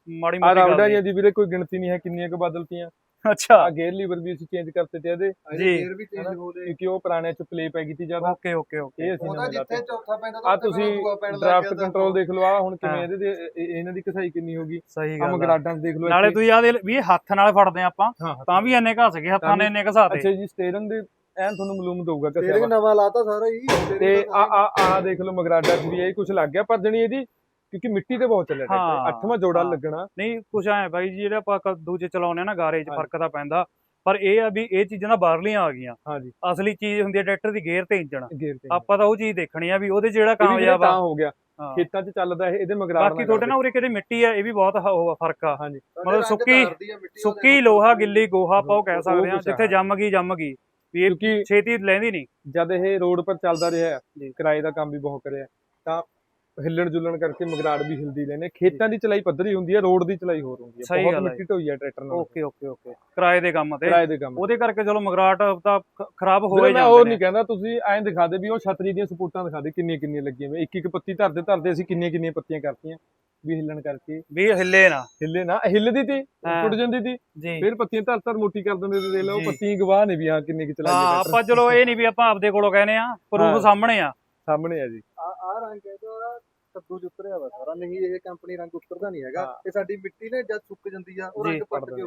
ਮਾੜੀ ਆ ਮੋਟੀ ਗੱਲ ਜੀ ਦੀ ਵੀਰੇ ਕੋਈ ਗਿਣਤੀ ਨਹੀਂ ਹੈ ਕਿੰਨੀਆਂ ਕੁ ਬਦਲਤੀਆਂ। ਅੱਛਾ। ਆ ਗੇਅਰ ਲੀਵਰ ਵੀ ਅਸੀਂ ਚੇਂਜ ਕਰਤੇ ਤੇ ਇਹਦੇ। ਜੀ। ਗੇਅਰ ਵੀ ਚੇਂਜ ਹੋ ਗਏ। ਕਿਉਂਕਿ ਉਹ ਪੁਰਾਣੇ ਚ ਪਲੇ ਪੈ ਗਈ ਸੀ ਜ਼ਿਆਦਾ। Okay okay okay. ਇਹ ਅਸੀਂ ਉਹਦਾ ਜਿੱਥੇ ਚੌਥਾ ਪੈਂਦਾ ਆ ਤੁਸੀਂ ਡਰਾਫਟ। ਕੰਟਰੋਲ ਦੇਖ ਲਓ ਆ ਹੁਣ ਕਿਵੇਂ। ਇਹਦੇ ਦੇ ਇਹ- ਇਹਨਾਂ ਦੀ ਕਸਾਈ ਕਿੰਨੀ ਹੋ ਗਈ। ਸਹੀ ਆ ਗੱਲ ਆ। ਮਗਰਾਡਾਂ 'ਚ ਦੇਖ ਲਓ ਨਾਲੇ। ਤੁਸੀਂ ਆਹ ਦੇ ਵੀ ਇਹ ਹੱਥ ਨਾਲ ਫੜਦੇ ਆ ਆਪਾਂ ਤਾਂ ਵੀ ਇੰਨੇ ਘਸ ਗਏ ਹੱਥਾਂ ਨੇ ਇੰਨੇ ਘਸਾਤੇ ਅੱਛਾ ਜੀ ਸਟੀਅਰਿੰਗ ਦੇ ਐਨ ਤੁਹਾਨੂੰ ਮਾਲੂਮ ਦਊਗਾ ਸਟੀਅਰਿੰਗ ਕਸਿਆ ਨਵਾਂ ਲਾਤਾ ਸਾਰਾ ਹੀ ਤੇ ਆ ਆ ਆ ਦੇਖ ਲਓ ਮਗਰਾਡਾ 'ਚ ਵੀ ਇਹ ਕੁਝ ਲੱਗ ਗਿਆ ਪਰ ਜਣੀ ਇਹਦੀ ਕਿਉਂਕਿ ਮਿੱਟੀ ਤੇ ਬਹੁਤ ਚੱਲਿਆ ਹਾਂ। ਟਰੈਕਟਰ ਅੱਠਵਾਂ ਜੋੜਾ। ਲੱਗਣਾ। ਨਹੀਂ ਕੁਛ ਐ ਬਾਈ ਜੀ ਜਿਹੜੇ ਆਪਾਂ ਦੂਜੇ ਚਲਾਉਨੇ ਆ ਨਾ ਗਾਰੇ 'ਚ ਹਾਂਜੀ। ਫ਼ਰਕ ਤਾਂ ਪੈਂਦਾ। ਪਰ ਇਹ ਆ ਵੀ ਇਹ ਚੀਜ਼ਾਂ ਤਾਂ ਬਾਹਰਲੀਆਂ ਆ ਗਈਆਂ। ਹਾਂਜੀ। ਅਸਲੀ ਚੀਜ਼ ਹੁੰਦੀ ਹੈ ਟਰੈਕਟਰ ਦੀ ਗੇਅਰ ਤੇ ਇੰਜਣ। ਆਪਾਂ ਤਾਂ ਉਹ ਚੀਜ਼ ਦੇਖਣੀ ਆ ਵੀ ਉਹਦੇ ਜਿਹੜਾ ਕਾਮਯਾਬ ਆ। ਹੋ ਗਿਆ। ਖੇਤਾਂ 'ਚ ਚੱਲਦਾ ਇਹ ਇਹਦੇ ਮਗਰਾੜ ਬਾਕੀ ਤੁਹਾਡੇ ਨਾਲ ਉਰੇ ਕਿਤੇ ਮਿੱਟੀ ਆ ਇਹ ਵੀ ਬਹੁਤ ਫ਼ਰਕ ਆ। ਹਾਂਜੀ। ਮਤਲਬ ਸੁੱਕੀ- ਸੁੱਕੀ ਲੋਹਾ ਗਿੱਲੀ ਗੋਹਾ ਆਪਾਂ ਉਹ ਕਹਿ ਸਕਦੇ ਆ। ਜਿੱਥੇ ਜੰਮ ਗਈ ਜੰਮ ਗਈ। ਵੀ ਇਹ ਕਿਉਂਕਿ ਛੇਤੀ ਲੈਂਦੀ ਨਹੀਂ। ਜਦ ਇਹ ਰੋਡ ਪਰ ਚੱਲਦਾ ਰਿਹਾ। ਕਿਰਾਏ ਦਾ ਕੰਮ ਵੀ ਬਹੁਤ ਕਰਿਆ। ਤਾਂ ਹਿੱਲਣ ਜੁਲਣ ਕਰਕੇ ਮਗਰਾੜ ਵੀ ਹਿਲਦੀ ਲੈਨੇ ਖੇਤਾਂ ਦੀ ਚਲਾਈ ਪੱਧਰੀ ਹੁੰਦੀ ਹੈ ਰੋਡ ਦੀ ਚਲਾਈ ਹੋਰ ਹੁੰਦੀ ਹੈ। ਬਹੁਤ ਮਿੱਟੀ ਢੋਈ ਹੈ ਟਰੈਕਟਰ ਨਾਲ। Okay okay okay. ਕਿਰਾਏ ਦੇ ਕੰਮ ਤੇ? ਕਿਰਾਏ ਦੇ ਕੰਮ ਉਹਦੇ ਕਰਕੇ ਚਲੋ ਮਗਰਾਟ ਤਾਂ ਖਰਾਬ ਹੋ ਵੀਰੇ ਹੀ ਮੈਂ ਜਾਂਦੇ ਨੇ। ਨਹੀਂ ਕਹਿੰਦਾ ਤੁਸੀਂ ਐਂ ਦਿਖਾ ਦੇ ਵੀ ਉਹ ਛਤਰੀ ਦੀਆਂ ਸਪੋਰਟਾਂ ਦਿਖਾ ਦੇ ਕਿੰਨੀਆਂ ਕਿੰਨੀਆਂ ਲੱਗੀਆਂ ਹੋਈਆਂ। ਇੱਕ ਇੱਕ ਪੱਤੀ ਧਰਦੇ ਧਰਦੇ ਅਸੀਂ ਕਿੰਨੀਆਂ ਕਿੰਨੀਆਂ ਪੱਤੀਆਂ ਕਰਤੀਆਂ ਵੀ ਹਿੱਲਣ ਕਰਕੇ। ਵੀ ਹਿੱਲੇ ਨਾ। ਹਿੱਲੇ ਨਾ ਹਿੱਲਦੀ ਤੀ। ਟੁੱਟ ਜਾਂਦੀ ਤੀ। ਫਿਰ ਪੱਤੀਆਂ ਧਰ ਧਰ ਮੋਟੀ ਕਰ ਦਿੰਦੇ ਤੇ ਦੇਖ ਲਓ। ਪੱਤੀਆਂ ਗਵਾਹ ਨੇ ਵੀ ਹਾਂ ਕਿੰਨੀ ਕਿ ਚਲਾਈ ਹਾਂ ਆਪਾਂ ਚਲੋ ਇਹ ਨਹੀਂ ਵੀ ਆਪਾਂ ਆਪਦੇ ਕੋਲੋਂ ਕਹਿੰਦੇ ਆ। ਪ੍ਰੂਫ ਸਾਹਮਣੇ ਆ। ਸਾਹਮਣੇ ਆ ਜੀ। ਆ ਆ ਰੰਗ ਕੱਦੂ ਚ ਉਤਰਿਆ ਵਾ ਸਾਰਾ। ਨਹੀਂ ਇਹ ਕੰਪਨੀ ਰੰਗ ਉਤਰਦਾ ਨਹੀਂ ਹੈਗਾ। ਇਹ ਸਾਡੀ ਮਿੱਟੀ ਨੇ ਜਦ ਸੁੱਕ ਜਾਂਦੀ ਆ ਉਹ ਰੰਗ ਪੱਟ ਕੇ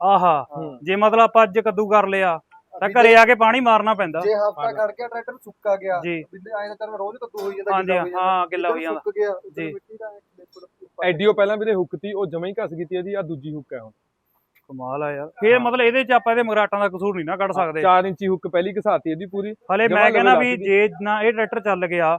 ਆਹਾ। ਜੇ ਮਤਲਬ ਆਪਾਂ ਅੱਜ ਕੱਦੂ ਕਰ ਲਿਆ ਤਾਂ ਘਰੇ ਆ ਕੇ ਪਾਣੀ ਮਾਰਨਾ ਪੈਂਦਾ। ਜੇ ਹਫਤਾ। ਖੜ ਗਿਆ ਟਰੈਕਟਰ ਸੁੱਕਾ ਗਿਆ। ਜੀ। ਐਂ ਤਾਂ ਰੋਜ਼ ਕੱਦੂ ਹੋਈ ਜਾਂਦਾ ਹਾਂਜੀ ਹੋਈ। ਹਾਂ ਗਿੱਲਾ ਹੋ ਜਿੱਦਣ ਜਾਂਦਾ। ਸੁੱਕ ਗਿਆ ਜੀ। ਮਿੱਟੀ ਦਾ ਲਿਪੜ ਉੱਪਰ ਐਡੀਓ ਪਹਿਲਾਂ ਵੀਰੇ ਹੁੱਕ ਤੀ ਉਹ ਜਮਾ ਹੀ ਘਸ ਗਈ ਤੀ ਇਹਦੀ ਆ ਦੂਜੀ ਹੁੱਕ ਹੈ ਹੁਣ। ਕਮਾਲ ਆ ਯਾਰ। ਫੇਰ ਮਤਲਬ ਇਹਦੇ ਚ ਆਪਾਂ ਇਹਦੇ ਮਗਰਾਟਾਂ ਦਾ ਕਸੂਰ ਨਹੀਂ ਨਾ ਕੱਢ ਸਕਦੇ। 4 ਇੰਚੀ ਹੁੱਕ ਪਹਿਲੀ ਘਸਾਤੀ ਇਹਦੀ ਪੂਰੀ। ਹਲੇ ਮੈਂ ਕਹਿੰਦਾ ਵੀ ਜੇ ਨਾ ਇਹ ਟਰੈਕਟਰ ਚੱਲ ਗਿਆ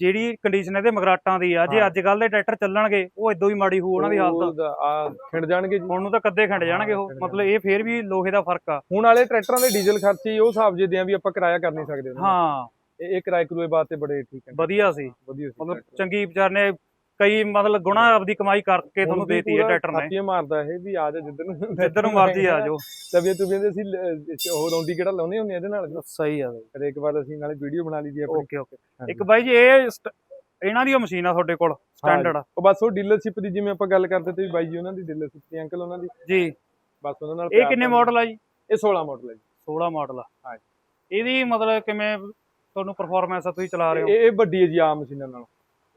ਜਿਹੜੀ ਕੰਡੀਸ਼ਨ ਇਹਦੇ ਮਗਰਾਟਾਂ ਦੀ ਆ। ਜੇ। ਅੱਜ ਕੱਲ ਦੇ ਟਰੈਕਟਰ ਚੱਲਣਗੇ ਉਹ ਇਦੋਂ ਹੀ ਮਾੜੀ ਹੋਊ ਉਹਨਾਂ ਦੀ ਹਾਲਤ ਆ ਖਿੰਡ ਜਾਣਗੇ ਜੀ। ਹੁਣ ਨੂੰ ਤਾਂ ਕੱਦੇ ਖੰਡ ਜਾਣਗੇ ਉਹ। ਮਤਲਬ ਇਹ ਫੇਰ ਵੀ ਲੋਹੇ ਦਾ ਫ਼ਰਕ ਆ। ਹੁਣ ਵਾਲੇ ਟਰੈਕਟਰਾਂ ਦੇ ਡੀਜ਼ਲ ਖਰਚੇ ਉਹ ਹਿਸਾਬ ਜੇ ਦੇ ਆ ਵੀ ਆਪਾਂ ਕਿਰਾਇਆ ਕਰ ਨਹੀਂ ਸਕਦੇ। ਹਾਂ। ਇਹ ਕਿਰਾਏ ਕਰੂਏ ਬਾਤ ਤੇ ਬੜੇ ਠੀਕ ਹੈ। ਵਧੀਆ ਸੀ। ਵਧੀਆ ਸੀ ਮਤਲਬ। ਚੰਗੀ ਵਿਚਾਰ ਨੇ ਕਈ ਮਤਲਬ ਗੁਣਾ ਆਪਦੀ ਕਮਾਈ ਕਰਕੇ ਤੁਹਾਨੂੰ ਦੇਤੀ ਹੈ ਟਰੈਕਟਰ ਨੇ। ਥਾਪੀਆਂ ਮਾਰਦਾ ਇਹ ਵੀ ਆ ਜਾ ਜਿੱਧਰ ਨੂੰ ਜਿੱਧਰ ਨੂੰ ਮਰਜ਼ੀ ਆ ਜਾਓ। ਤਬੀਅਤ ਤੁਬੀਅਤ ਦੇ ਅਸੀਂ ਉਹ ਰੌਂਡੀ ਕਿਹੜਾ ਲਾਉਨੇ ਹੁੰਦੇ ਆ ਇਹਦੇ ਨਾਲ? ਸਹੀ ਆ ਕਦੇ ਇੱਕ ਵਾਰ ਅਸੀਂ ਨਾਲੇ ਵੀਡੀਓ ਬਣਾ ਲਈ ਦੀ ਆਪਣੀ। Okay okay. ਇੱਕ ਬਾਈ ਜੀ ਇਹ ਇਹਨਾਂ ਦੀ ਮਸ਼ੀਨ ਆ ਤੁਹਾਡੇ ਕੋਲ ਸਟੈਂਡਰਡ। ਉਹ ਬਸ ਉਹ ਡੀਲਰਸ਼ਿਪ ਦੀ ਜਿਵੇਂ ਆਪਾਂ ਗੱਲ ਕਰਦੇ ਤੇ ਬਾਈ ਜੀ ਉਹਨਾਂ ਦੀ ਡੀਲਰਸ਼ਿਪ ਦੀ ਅੰਕਲ ਉਹਨਾਂ ਦੀ। ਜੀ। ਬਸ ਉਹਨਾਂ ਨਾਲ ਇਹ ਕਿੰਨੇ ਮਾਡਲ ਆ ਜੀ? ਇਹ 16 ਮਾਡਲ ਹੈ ਜੀ। 16 ਮਾਡਲ ਆ। ਹਾਂਜੀ। ਇਹਦੀ ਮਤਲਬ ਕਿਵੇਂ ਤੁਹਾਨੂੰ ਪਰਫਾਰਮੈਂਸ ਆ ਤੁਸੀਂ ਚਲਾ ਰਹੇ ਹੋ? ਇਹ ਵੱਡੀ ਹੈ ਜੀ ਆਮ ਮਸ਼ੀਨਾਂ ਨਾਲੋਂ।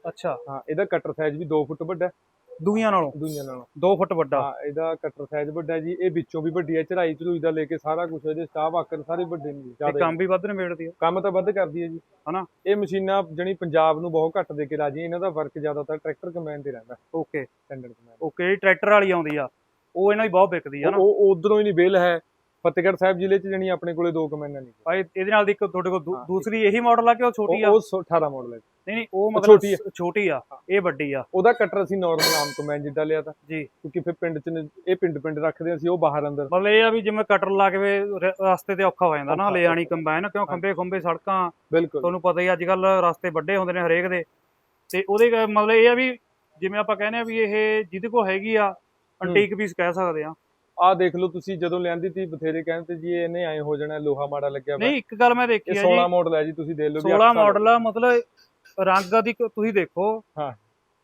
ਅੱਛਾ। ਹਾਂ ਇਹਦਾ ਕਟਰ ਸਾਈਜ਼ ਵੀ 2 ਫੁੱਟ ਵੱਡਾ ਹੈ, ਦੂਈਆਂ ਨਾਲੋਂ? ਦੂਜੀਆਂ ਨਾਲੋਂ। 2 ਫੁੱਟ ਵੱਡਾ। ਹਾਂ ਇਹਦਾ ਕਟਰ ਸਾਈਜ਼ ਵੱਡਾ ਹੈ ਜੀ। ਇਹ ਵਿੱਚੋਂ ਵੀ ਵੱਡੀ ਹੈ ਚੜਾਈ ਚੜੂਈ ਦਾ ਲੈ ਕੇ ਸਾਰਾ ਕੁਝ ਇਹਦੇ ਸਟਾਫ ਆਕਰ ਸਾਰੇ ਵੱਡੇ ਨੇ ਜ਼ਿਆਦਾ ਕੰਮ ਵੀ ਵੱਧ ਨਿਬੇੜਦੀ ਆ ਕੰਮ ਤਾਂ ਵੱਧ ਕਰਦੀ ਹੈ ਜੀ। ਹਨਾ? ਇਹ ਮਸ਼ੀਨਾਂ ਜਣੀ ਪੰਜਾਬ ਨੂੰ ਬਹੁਤ ਘੱਟ ਦੇ ਕੇ ਰਾਜੀ ਇਹਨਾਂ ਦਾ ਵਰਕ ਜ਼ਿਆਦਾਤਰ ਟਰੈਕਟਰ ਕੰਬਾਈਨ ਤੇ ਰਹਿੰਦਾ। Okay standard combine okay tractor ਵਾਲੀ ਆਉਂਦੀ ਆ ਉਹ ਇਹਨਾਂ ਦੀ ਬਹੁਤ ਵਿਕਦੀ ਆ ਨਾ। ਉਹ ਉਧਰੋਂ ਹੀ ਨਹੀਂ ਬੇਲ ਹੈ। ਫਤਿਹਗੜ੍ਹ ਸਾਹਿਬ ਜ਼ਿਲ੍ਹੇ 'ਚ ਜਣੀ ਆਪਣੇ ਕੋਲੇ ਦੋ ਕੰਬਾਈਨਾਂ ਨਹੀਂ ਭਾਈ ਇਹਦੇ ਨਾਲ ਦੀ ਇੱਕ ਤੁਹਾਡੇ ਕੋਲ ਦੂਸਰੀ ਇਹੀ ਮਾਡਲ ਆ ਕਿ ਉਹ ਛੋਟੀ ਆ? ਉਹ ਉਹ 18 ਮਾਡਲ ਹੈ ਨਹੀਂ ਨਹੀਂ ਉਹ ਮਤਲਬ ਛੋਟੀ ਆ। ਸ- ਛੋਟੀ ਆ ਇਹ ਵੱਡੀ ਆ। ਉਹਦਾ ਕਟਰ ਅਸੀਂ ਨਾਰਮਲ ਆਮ ਕੰਬਾਈਨ ਜਿੱਦਾਂ ਲਿਆ ਤਾਂ। ਜੀ। ਕਿਉਂਕਿ ਫਿਰ ਪਿੰਡ 'ਚ ਨੇ- ਇਹ ਪਿੰਡ ਪਿੰਡ ਰੱਖਦੇ ਸੀ ਉਹ ਬਾਹਰ ਅੰਦਰ। ਮਤਲਬ ਇਹ ਆ ਵੀ ਜਿਵੇਂ ਕਟਰ ਲਾ ਕੇ ਰਸਤੇ ਤੇ ਔਖਾ ਹੋ ਜਾਂਦਾ ਨਾ ਲੈ ਆਣੀ ਕੰਬਾਈਨ ਕਿਉਂ ਖੰਬੇ ਖੰਬੇ ਸੜਕਾਂ ਬਿਲਕੁਲ। ਤੁਹਾਨੂੰ ਪਤਾ ਹੀ ਅੱਜ ਕੱਲ ਰਸਤੇ ਵੱਡੇ ਹੁੰਦੇ ਨੇ ਹਰੇਕ ਦੇ। ਤੇ ਉਹਦੇ ਕ- ਮਤਲਬ ਇਹ ਆ ਵੀ ਜਿਵੇਂ ਆਪਾਂ ਕਹਿੰਦੇ ਆ ਵੀ ਇਹ ਜਿਹਦੇ ਕੋਲ ਹੈਗੀ ਆ ਅੰਟੀਕ ਪੀਸ ਕਹਿ ਸਕਦੇ ਆ। ਆਹ ਦੇਖ ਲਓ ਤੁਸੀਂ ਜਦੋਂ ਲਿਆਂਦੀ ਤੀ ਬਥੇਰੇ ਕਹਿੰਦੇ ਜੀ ਇਹਨੇ ਐਂ ਹੋ ਜਾਣਾ ਲੋਹਾ ਮਾੜਾ ਲੱਗਿਆ ਨਹੀਂ ਇੱਕ ਗੱਲ ਮੈਂ ਦੇਖੀ 16 ਜੀ। ਮਾਡਲ ਹੈ ਜੀ ਤੁਸੀਂ ਦੇਖ ਲਓ ਵੀ 16 ਅੱਠ ਸਾਲ- ਮਾਡਲ ਆ ਮਤਲਬ ਰੰਗ ਦੀ ਕ- ਤੁਸੀਂ ਦੇਖੋ ਹਾਂ।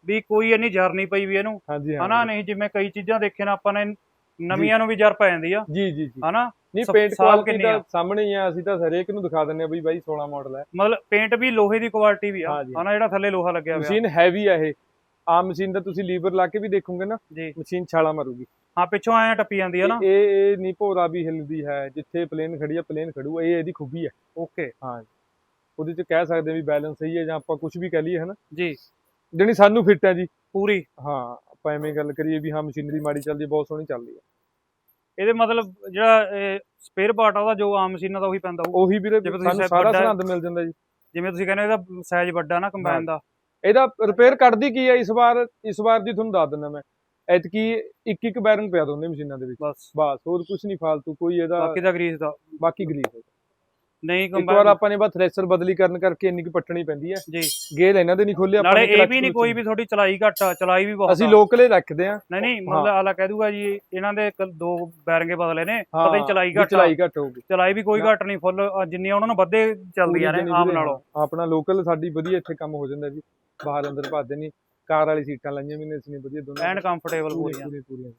ਵੀ ਕੋਈ ਇੰਨੀ ਜਰ ਨਹੀਂ ਪਈ ਵੀ ਇਹਨੂੰ। ਹਾਂਜੀ ਹਨਾ ਹਾਂ ਨਹੀਂ ਜਿਵੇਂ ਕਈ ਚੀਜ਼ਾਂ ਦੇਖੇ ਨਾ ਆਪਾਂ ਨੇ ਨਵੀਆਂ ਨੂੰ ਵੀ ਜਰ ਪੈ ਜਾਂਦੀ ਆ। ਜੀ ਜੀ ਜੀ। ਹਨਾ ਨਹੀਂ ਸਭ- ਪੇਂਟ ਕੁਆਲਿਟੀ ਕਿੰਨੀ ਆ? ਸਾਹਮਣੇ ਹੀ ਆ ਅਸੀਂ ਤਾਂ ਹਰੇਕ ਨੂੰ ਦਿਖਾ ਦਿੰਨੇ ਆ ਬਈ ਬਾਈ 16 ਮਾਡਲ ਹੈ। ਮਤਲਬ ਪੇਂਟ ਵੀ ਲੋਹੇ ਦੀ ਕੁਆਲਿਟੀ ਵੀ ਆ। ਹਨਾ ਜਿਹੜਾ ਥੱਲੇ ਲੋਹਾ ਲੱਗਿਆ ਹੋਇਆ। ਮਸ਼ੀਨ ਹੈਵੀ ਆ ਇਹ। ਆਮ ਮਸ਼ੀਨ ਦਾ ਤੁਸੀਂ ਲੀਵਰ ਲਾ ਕੇ ਵੀ ਦੇਖੋਗੇ ਨਾ ਜੀ। ਮਸ਼ੀਨ ਛਾਲਾ ਮਾਰੂਗੀ। ਹਾਂ ਪਿੱਛੋਂ ਆਇਆ ਟੱਪੀ ਜਾਂਦੀ ਆ ਨਾ। ਇਹ ਇਹ ਨਹੀਂ ਭੋਰਾ ਵੀ ਹਿੱਲਦੀ ਹੈ ਜਿੱਥੇ ਪਲੇਨ ਖੜੀ ਆ ਪਲੇਨ ਖੜੂ ਇਹ ਇਹਦੀ ਖੂਬੀ ਹੈ ਓਕੇ ਹਾਂ ਉਹਦੇ ਚ ਕਹਿ ਸਕਦੇ ਵੀ ਬੈਲੈਂਸ ਸਹੀ ਹੈ ਜਾਂ ਆਪਾਂ ਕੁਝ ਵੀ ਕਹਿ ਲਈਏ ਹਨਾ। ਜੀ। ਜਿਹੜੀ ਸਾਨੂੰ ਫਿੱਟ ਹੈ ਜੀ। ਪੂਰੀ। ਹਾਂ ਆਪਾਂ ਐਵੇਂ ਗੱਲ ਕਰੀਏ ਵੀ ਹਾਂ ਮਸ਼ੀਨਰੀ ਮਾੜੀ ਚੱਲਦੀ ਹੈ, ਬਹੁਤ ਸੋਹਣੀ ਚੱਲਦੀ ਹੈ ਇਹਦੇ ਮਤਲਬ ਜਿਹੜਾ ਸਪੇਅਰ ਪਾਰਟ ਆ ਉਹਦਾ ਜੋ ਆਮ ਮਸ਼ੀਨਾਂ ਦਾ ਉਹੀ ਪੈਂਦਾ ਹੋਊ। ਉਹੀ ਵੀਰੇ ਸਾਨੂੰ ਸਾਰਾ ਸਰਹੰਦ ਮਿਲ ਜਾਂਦਾ ਜੀ। ਜਿਵੇਂ ਤੁਸੀਂ ਕਹਿੰਦੇ ਹੋ ਇਹਦਾ ਸਾਈਜ਼ ਵੱਡਾ ਨਾ ਕੰਬਾਈਨ ਦਾ। ਇਹਦਾ ਰਿਪੇਅਰ ਕੱਢਦੀ ਕੀ ਹੈ ਇਸ ਵਾਰ ਇਸ ਵਾਰ ਦੀ ਤੁਹਾਨੂੰ ਦੱਸ ਦਿੰਦਾ ਮੈਂ। ਐਤਕੀ ਇੱਕ ਇੱਕ ਬੈਰਿੰਗ ਪਿਆ ਦੋਨੇ ਮਸ਼ੀਨਾਂ ਦੇ ਵਿੱਚ। ਬਸ। ਬਸ ਹੋਰ ਕੁਝ ਨਹੀਂ ਫਾਲਤੂ ਕੋਈ ਇਹਦਾ ਬਾਕੀ ਦਾ ਗਰੀਸ ਦਾ। ਬਾਕੀ ਗਰੀਸ ਹੈ ਨਹੀਂ ਇੱਕ ਵਾਰ ਕੰਬਾਈਨ ਆਪਾਂ ਨੇ ਬਸ ਥ੍ਰੈਸ਼ਰ ਬਦਲੀ ਕਰਨ ਕਰਕੇ ਇੰਨੀ ਕੁ ਪੱਟਣੀ ਪੈਂਦੀ ਹੈ। ਜੀ। ਗੇਲ ਇਹਨਾਂ ਦੇ ਨਹੀਂ ਖੋਲੇ ਆਪਾਂ ਨਾਲੇ ਨੇ ਇਹ ਵੀ ਨਹੀਂ ਕੋਈ ਵੀ ਤੁਹਾਡੀ ਚਲਾਈ ਘੱਟ ਆ ਚਲਾਈ ਵੀ ਬਹੁਤ ਅਸੀਂ। ਲੋਕਲੇ ਰੱਖਦੇ ਆ ਨਹੀਂ ਨਹੀਂ ਮਤਲਬ ਆਲਾ ਕਹਿ ਦੂਗਾ ਜੀ ਇਹਨਾਂ ਦੇ ਦੋ ਬੈਰਿੰਗੇ ਬਦਲੇ ਨੇ ਪਤਾ ਨਹੀਂ ਚਲਾਈ ਘੱਟ। ਚਲਾਈ ਘੱਟ ਹੋਊਗੀ। ਚਲਾਈ ਵੀ ਕੋਈ। ਘੱਟ ਨਹੀਂ ਫੁੱਲ ਜਿੰਨੀਆਂ ਉਹਨਾਂ ਨੂੰ ਵੱਧੇ ਚੱਲਦੀਆਂ ਨੇ ਆਮ ਨਾਲੋਂ। ਆਪਣਾ ਲੋਕਲ ਸਾਡੀ ਵਧੀਆ ਇੱਥੇ ਕੰਮ ਹੋ ਜਾਂਦਾ ਜੀ ਬਾਹਰ ਅੰਦਰ ਭੱਜਦੇ ਨਹੀਂ ਕਾਰ ਵਾਲੀ ਸੀਟਾਂ ਲਾਈਆਂ ਵੀ ਨੇ ਅਸੀਂ ਨੇ ਵਧੀਆ ਦੋਨੋਂ ਐਂਡ ਕੰਫਰਟੇਬਲ ਪੂਰੀ ਪੂਰੀਆਂ ਪੂਰੀ ਪੂਰੀ।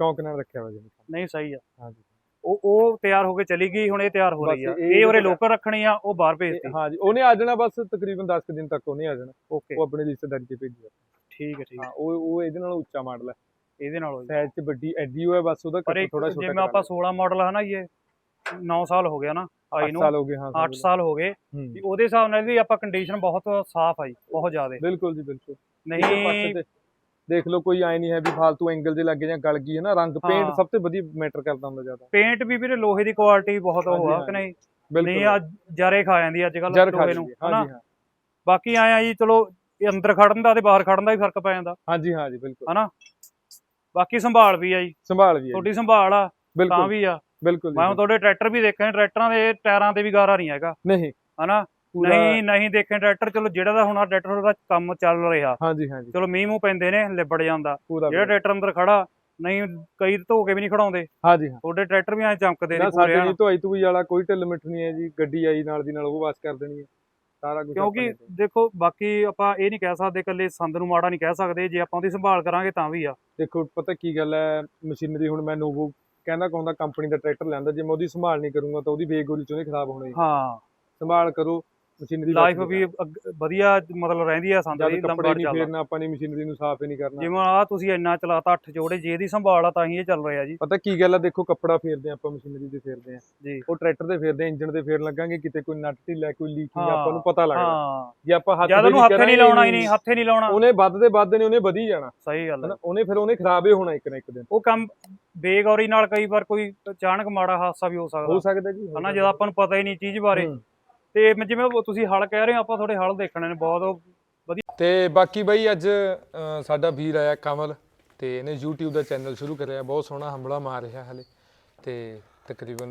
ਸ਼ੌਂਕ ਨਾਲ ਰੱਖਿਆ ਹੋਇਆ ਜੀ ਨਹੀਂ ਸਹੀ ਆ। ਹਾਂਜੀ। ਉਹ ਉਹ ਤਿਆਰ ਹੋ ਕੇ ਚਲੀ ਗਈ ਹੁਣ ਇਹ ਤਿਆਰ ਹੋ ਰਹੀ ਆ। ਇਹ ਉਰੇ ਲੋਕਲ ਰੱਖਣੀ ਆ ਉਹ ਬਾਹਰ ਭੇਜਤੀ। ਹਾਂਜੀ ਉਹਨੇ ਆ ਜਾਣਾ ਬਸ ਤਕਰੀਬਨ 10 ਕੁ ਦਿਨ ਤੱਕ ਉਹਨੇ ਆ ਜਾਣਾ। ਉਹ ਆਪਣੀ ਰਿਸ਼ਤੇਦਾਰੀ ਚ ਭੇਜਿਆ ਠੀਕ ਹੈ ਠੀਕ ਹੈ ਉਹ ਉਹ ਇਹਦੇ ਨਾਲ ਉੱਚਾ ਮਾਡਲ ਹੈ ਇਹਦੇ ਨਾਲ ਸਾਈਜ਼ ਚ ਵੱਡੀ ਐਡੀ ਉਹ ਹੈ ਬਸ ਉਹਦਾ ਕੱਟ ਥੋੜਾ ਛੋਟਾ ਜਿਵੇਂ ਆਪਾਂ 16 ਮਾਡਲ ਹੈ ਨਾ ਇਹ 9 ਸਾਲ ਹੋ ਗਿਆ ਨਾ ਆਈ 8 ਨੂੰ। ਸਾਲ ਹੋ ਗਏ ਹਾਂ 8 ਸਾਲ ਹੋ ਗਏ। ਉਹਦੇ ਹਿਸਾਬ ਨਾਲ ਵੀ ਆਪਾਂ ਕੰਡੀਸ਼ਨ ਬਹੁਤ ਸਾਫ਼ ਆਈ ਬਹੁਤ ਜ਼ਿਆਦਾ। ਬਿਲਕੁਲ ਜੀ ਬਿਲਕੁਲ। ਨਹੀਂ। ਦੇਖ ਲਓ ਕੋਈ ਆਏ ਨਹੀਂ ਹੈ ਵੀ ਫਾਲਤੂ ਐਂਗਲ ਦੇ ਲੱਗੇ ਜਾਂ ਗਲ ਗਈ ਹੈ ਨਾ ਰੰਗ ਪੇਂਟ। ਸਭ ਤੋਂ ਵਧੀਆ ਮੈਟਰ ਕਰਦਾ ਹੁੰਦਾ ਜ਼ਿਆਦਾ। ਪੇਂਟ ਵੀ ਵੀਰੇ ਲੋਹੇ ਦੀ ਕੁਆਲਿਟੀ ਬਹੁਤ ਉਹ ਆ ਹਾਂਜੀ, ਕਿ ਨਹੀਂ? ਨਹੀਂ ਆ ਜਾਰੇ ਖਾ ਜਾਂਦੀ ਅੱਜ ਕੱਲ ਲੋਹੇ ਨੂੰ ਹਨਾ ਹਾਂਜੀ ਹਾਂ। ਬਾਕੀ ਆਇਆ ਜੀ ਚਲੋ ਇਹ ਅੰਦਰ ਖੜਨ ਦਾ ਤੇ ਬਾਹਰ ਖੜਨ ਦਾ ਵੀ ਫ਼ਰਕ ਪੈ ਜਾਂਦਾ। ਹਾਂਜੀ ਹਾਂ ਜੀ ਬਿਲਕੁਲ। ਹਨਾ? ਬਾਕੀ ਸੰਭਾਲ ਵੀ ਆ ਜੀ। ਸੰਭਾਲ ਵੀ ਜੀ, ਤੁਹਾਡੀ ਸੰਭਾਲ ਆ ਤਾਂ ਵੀ ਆ। ਬਿਲਕੁਲ ਮੈਂ ਤੁਹਾਡੇ ਟਰੈਕਟਰ ਵੀ ਦੇਖੇ ਟਰੈਕਟਰਾਂ ਦੇ ਟਾਇਰਾਂ ਤੇ ਵੀ ਗਾਰਾ ਨਹੀਂ ਹੈਗਾ। ਨਹੀਂ। ਹਨਾ? ਪੂਰਾ ਨਹੀਂ ਨਹੀਂ ਦੇਖੇ ਟਰੈਕਟਰ ਚਲੋ ਜਿਹੜਾ ਦਾ ਹੁਣ ਟਰੈਕਟਰ ਦਾ ਕੰਮ ਚੱਲ ਰਿਹਾ। ਹਾਂਜੀ ਹਾਂਜੀ। ਚਲੋ ਮੀਂਹ ਮੂੰਹ ਪੈਂਦੇ ਨੇ ਲਿਬੜ ਜਾਂਦਾ। ਜਿਹੜਾ ਟਰੈਕਟਰ ਅੰਦਰ ਖੜਾ ਨਹੀਂ ਕਈ ਧੋ ਕੇ ਵੀ ਨਹੀਂ ਖੜਾਉਂਦੇ। ਹਾਂਜੀ ਹਾਂ। ਤੁਹਾਡੇ ਟਰੈਕਟਰ ਵੀ ਐ ਚਮਕਦੇ ਨੇ ਨਾ ਪੂਰੇ ਸਾਡੇ ਐਨ। ਜੀ ਧੋਈ ਧੂਈ ਵਾਲਾ ਕੋਈ ਢਿੱਲ ਮਿੱਠ ਨਹੀਂ ਹੈ ਜੀ ਗੱਡੀ ਆਈ ਨਾਲ ਦੀ ਨਾਲ ਉਹ ਵਾਸ਼ ਕਰ ਦੇਣੀ ਹੈ। ਸਾਰਾ ਕੁਝ ਕਿਉਂਕਿ ਦੇਖੋ ਬਾਕੀ ਆਪਾਂ ਇਹ ਨਹੀਂ ਕਹਿ ਸਕਦੇ ਇਕੱਲੇ ਸੰਦ ਨੂੰ ਮਾੜਾ ਨਹੀਂ ਕਹਿ ਸਕਦੇ ਜੇ ਆਪਾਂ ਉਹਦੀ ਸੰਭਾਲ ਕਰਾਂਗੇ ਤਾਂ ਵੀ ਆ। ਦੇਖੋ ਪਤਾ ਕੀ ਗੱਲ ਹੈ ਮਸ਼ੀਨਰੀ ਹੁਣ ਮੈਂ ਨੋਵੋ ਕਹਿੰਦਾ ਕਹੁੰਦਾ ਕੰਪਨੀ ਦਾ ਟਰੈਕਟਰ ਲੈਂਦਾ ਜੇ ਮੈਂ ਉਹਦੀ ਸੰਭਾਲ ਨਹੀਂ ਕਰੂੰਗਾ ਤਾਂ ਉਹਦੀ ਬੇਗੋਰੀ ਚੋਂ ਹੀ ਖਰਾਬ ਹੋਣੀ ਹਾਂ। ਸੰਭਾਲ ਕਰੋ ਮਸ਼ੀਨਰੀ ਲਾਈਫ ਵੀ ਅੱਗ- ਵਧੀਆ ਮਤਲਬ ਰਹਿੰਦੀ ਆ ਸੰਦ ਜਦ ਦੀ ਕੱਪੜੇ ਲੰਬਾ ਨਹੀਂ ਚੱਲਦਾ। ਫੇਰਨਾ ਆਪਾਂ ਨੇ ਮਸ਼ੀਨਰੀ ਨੂੰ ਸਾਫ਼ ਹੀ ਨਹੀਂ ਕਰਨਾ। ਜਿਵੇਂ ਆ ਤੁਸੀਂ ਇੰਨਾ ਚਲਾਤਾ ਅੱਠ ਜੋੜੇ ਜੇ ਦੀ ਸੰਭਾਲ ਆ ਤਾਂ ਹੀ ਇਹ ਚੱਲ ਰਿਹਾ ਜੀ। ਪਤਾ ਕੀ ਗੱਲ ਆ ਦੇਖੋ ਕੱਪੜਾ ਫੇਰਦੇ ਆ ਆਪਾਂ ਮਸ਼ੀਨਰੀ ਦੇ ਫੇਰਦੇ ਆ। ਜੀ। ਉਹ ਟਰੈਕਟਰ ਦੇ ਫੇਰਦੇ ਇੰਜਨ ਦੇ ਫੇਰ ਲੱਗਾਂਗੇ ਕਿਤੇ ਕੋਈ ਨਟ ਢਿੱਲਾ ਕੋਈ ਲੀਕਿੰਗ ਹਾਂ, ਆਪਾਂ ਨੂੰ ਪਤਾ ਲੱਗਦਾ। ਹਾਂ। ਜੇ ਆਪਾਂ ਹੱਥ ਜਦ ਉਹਨੂੰ ਹੱਥੇ ਨਹੀਂ ਲਾਉਣਾ ਹੀ ਨਹੀਂ ਹੱਥੇ ਨਹੀਂ ਲਾਉਣਾ। ਉਹਨੇ ਵੱਧਦੇ ਵੱਧਦੇ ਨੇ ਉਹਨੇ ਵਧੀ ਜਾਣਾ। ਸਹੀ ਗੱਲ ਹੈ ਹਨਾ ਉਹਨੇ ਫਿਰ ਉਹਨੇ ਖਰਾਬ ਹੀ ਹੋਣਾ ਇੱਕ ਨਾ ਇੱਕ ਦਿਨ। ਉਹ ਕੰਮ ਬੇਗੌਰੀ ਨਾਲ ਕਈ ਵਾਰ ਕੋਈ ਅਚਾਨਕ ਮਾੜਾ ਹਾਦਸਾ ਵੀ ਹੋ ਹੋ ਸਕਦਾ ਸਕਦਾ ਜੀ ਹੋ ਹਨਾ ਸਕਦਾ। ਜਦੋਂ ਆਪਾਂ ਨੂੰ ਪਤਾ ਹੀ ਨਹੀਂ ਚੀਜ਼ ਬਾਰੇ। ਹੂੰ। ਤੇ ਮੈਂ ਜਿਵੇਂ ਉਹ ਤੁਸੀਂ ਹਲ ਕਹਿ ਰਹੇ ਹੋ ਆਪਾਂ ਤੁਹਾਡੇ ਹਲ ਦੇਖਣੇ ਨੇ ਬਹੁਤ ਤੇ ਬਾਕੀ ਬਾਈ ਅੱਜ ਸਾਡਾ ਵੀਰ ਆਇਆ ਕਮਲ ਤੇ ਇਹਨੇ YouTube ਦਾ ਚੈਨਲ ਸ਼ੁਰੂ ਕਰਿਆ ਬਹੁਤ ਸੋਹਣਾ ਹੰਬਲਾ ਮਾਰ ਰਿਹਾ ਹਲੇ ਤੇ ਤਕਰੀਬਨ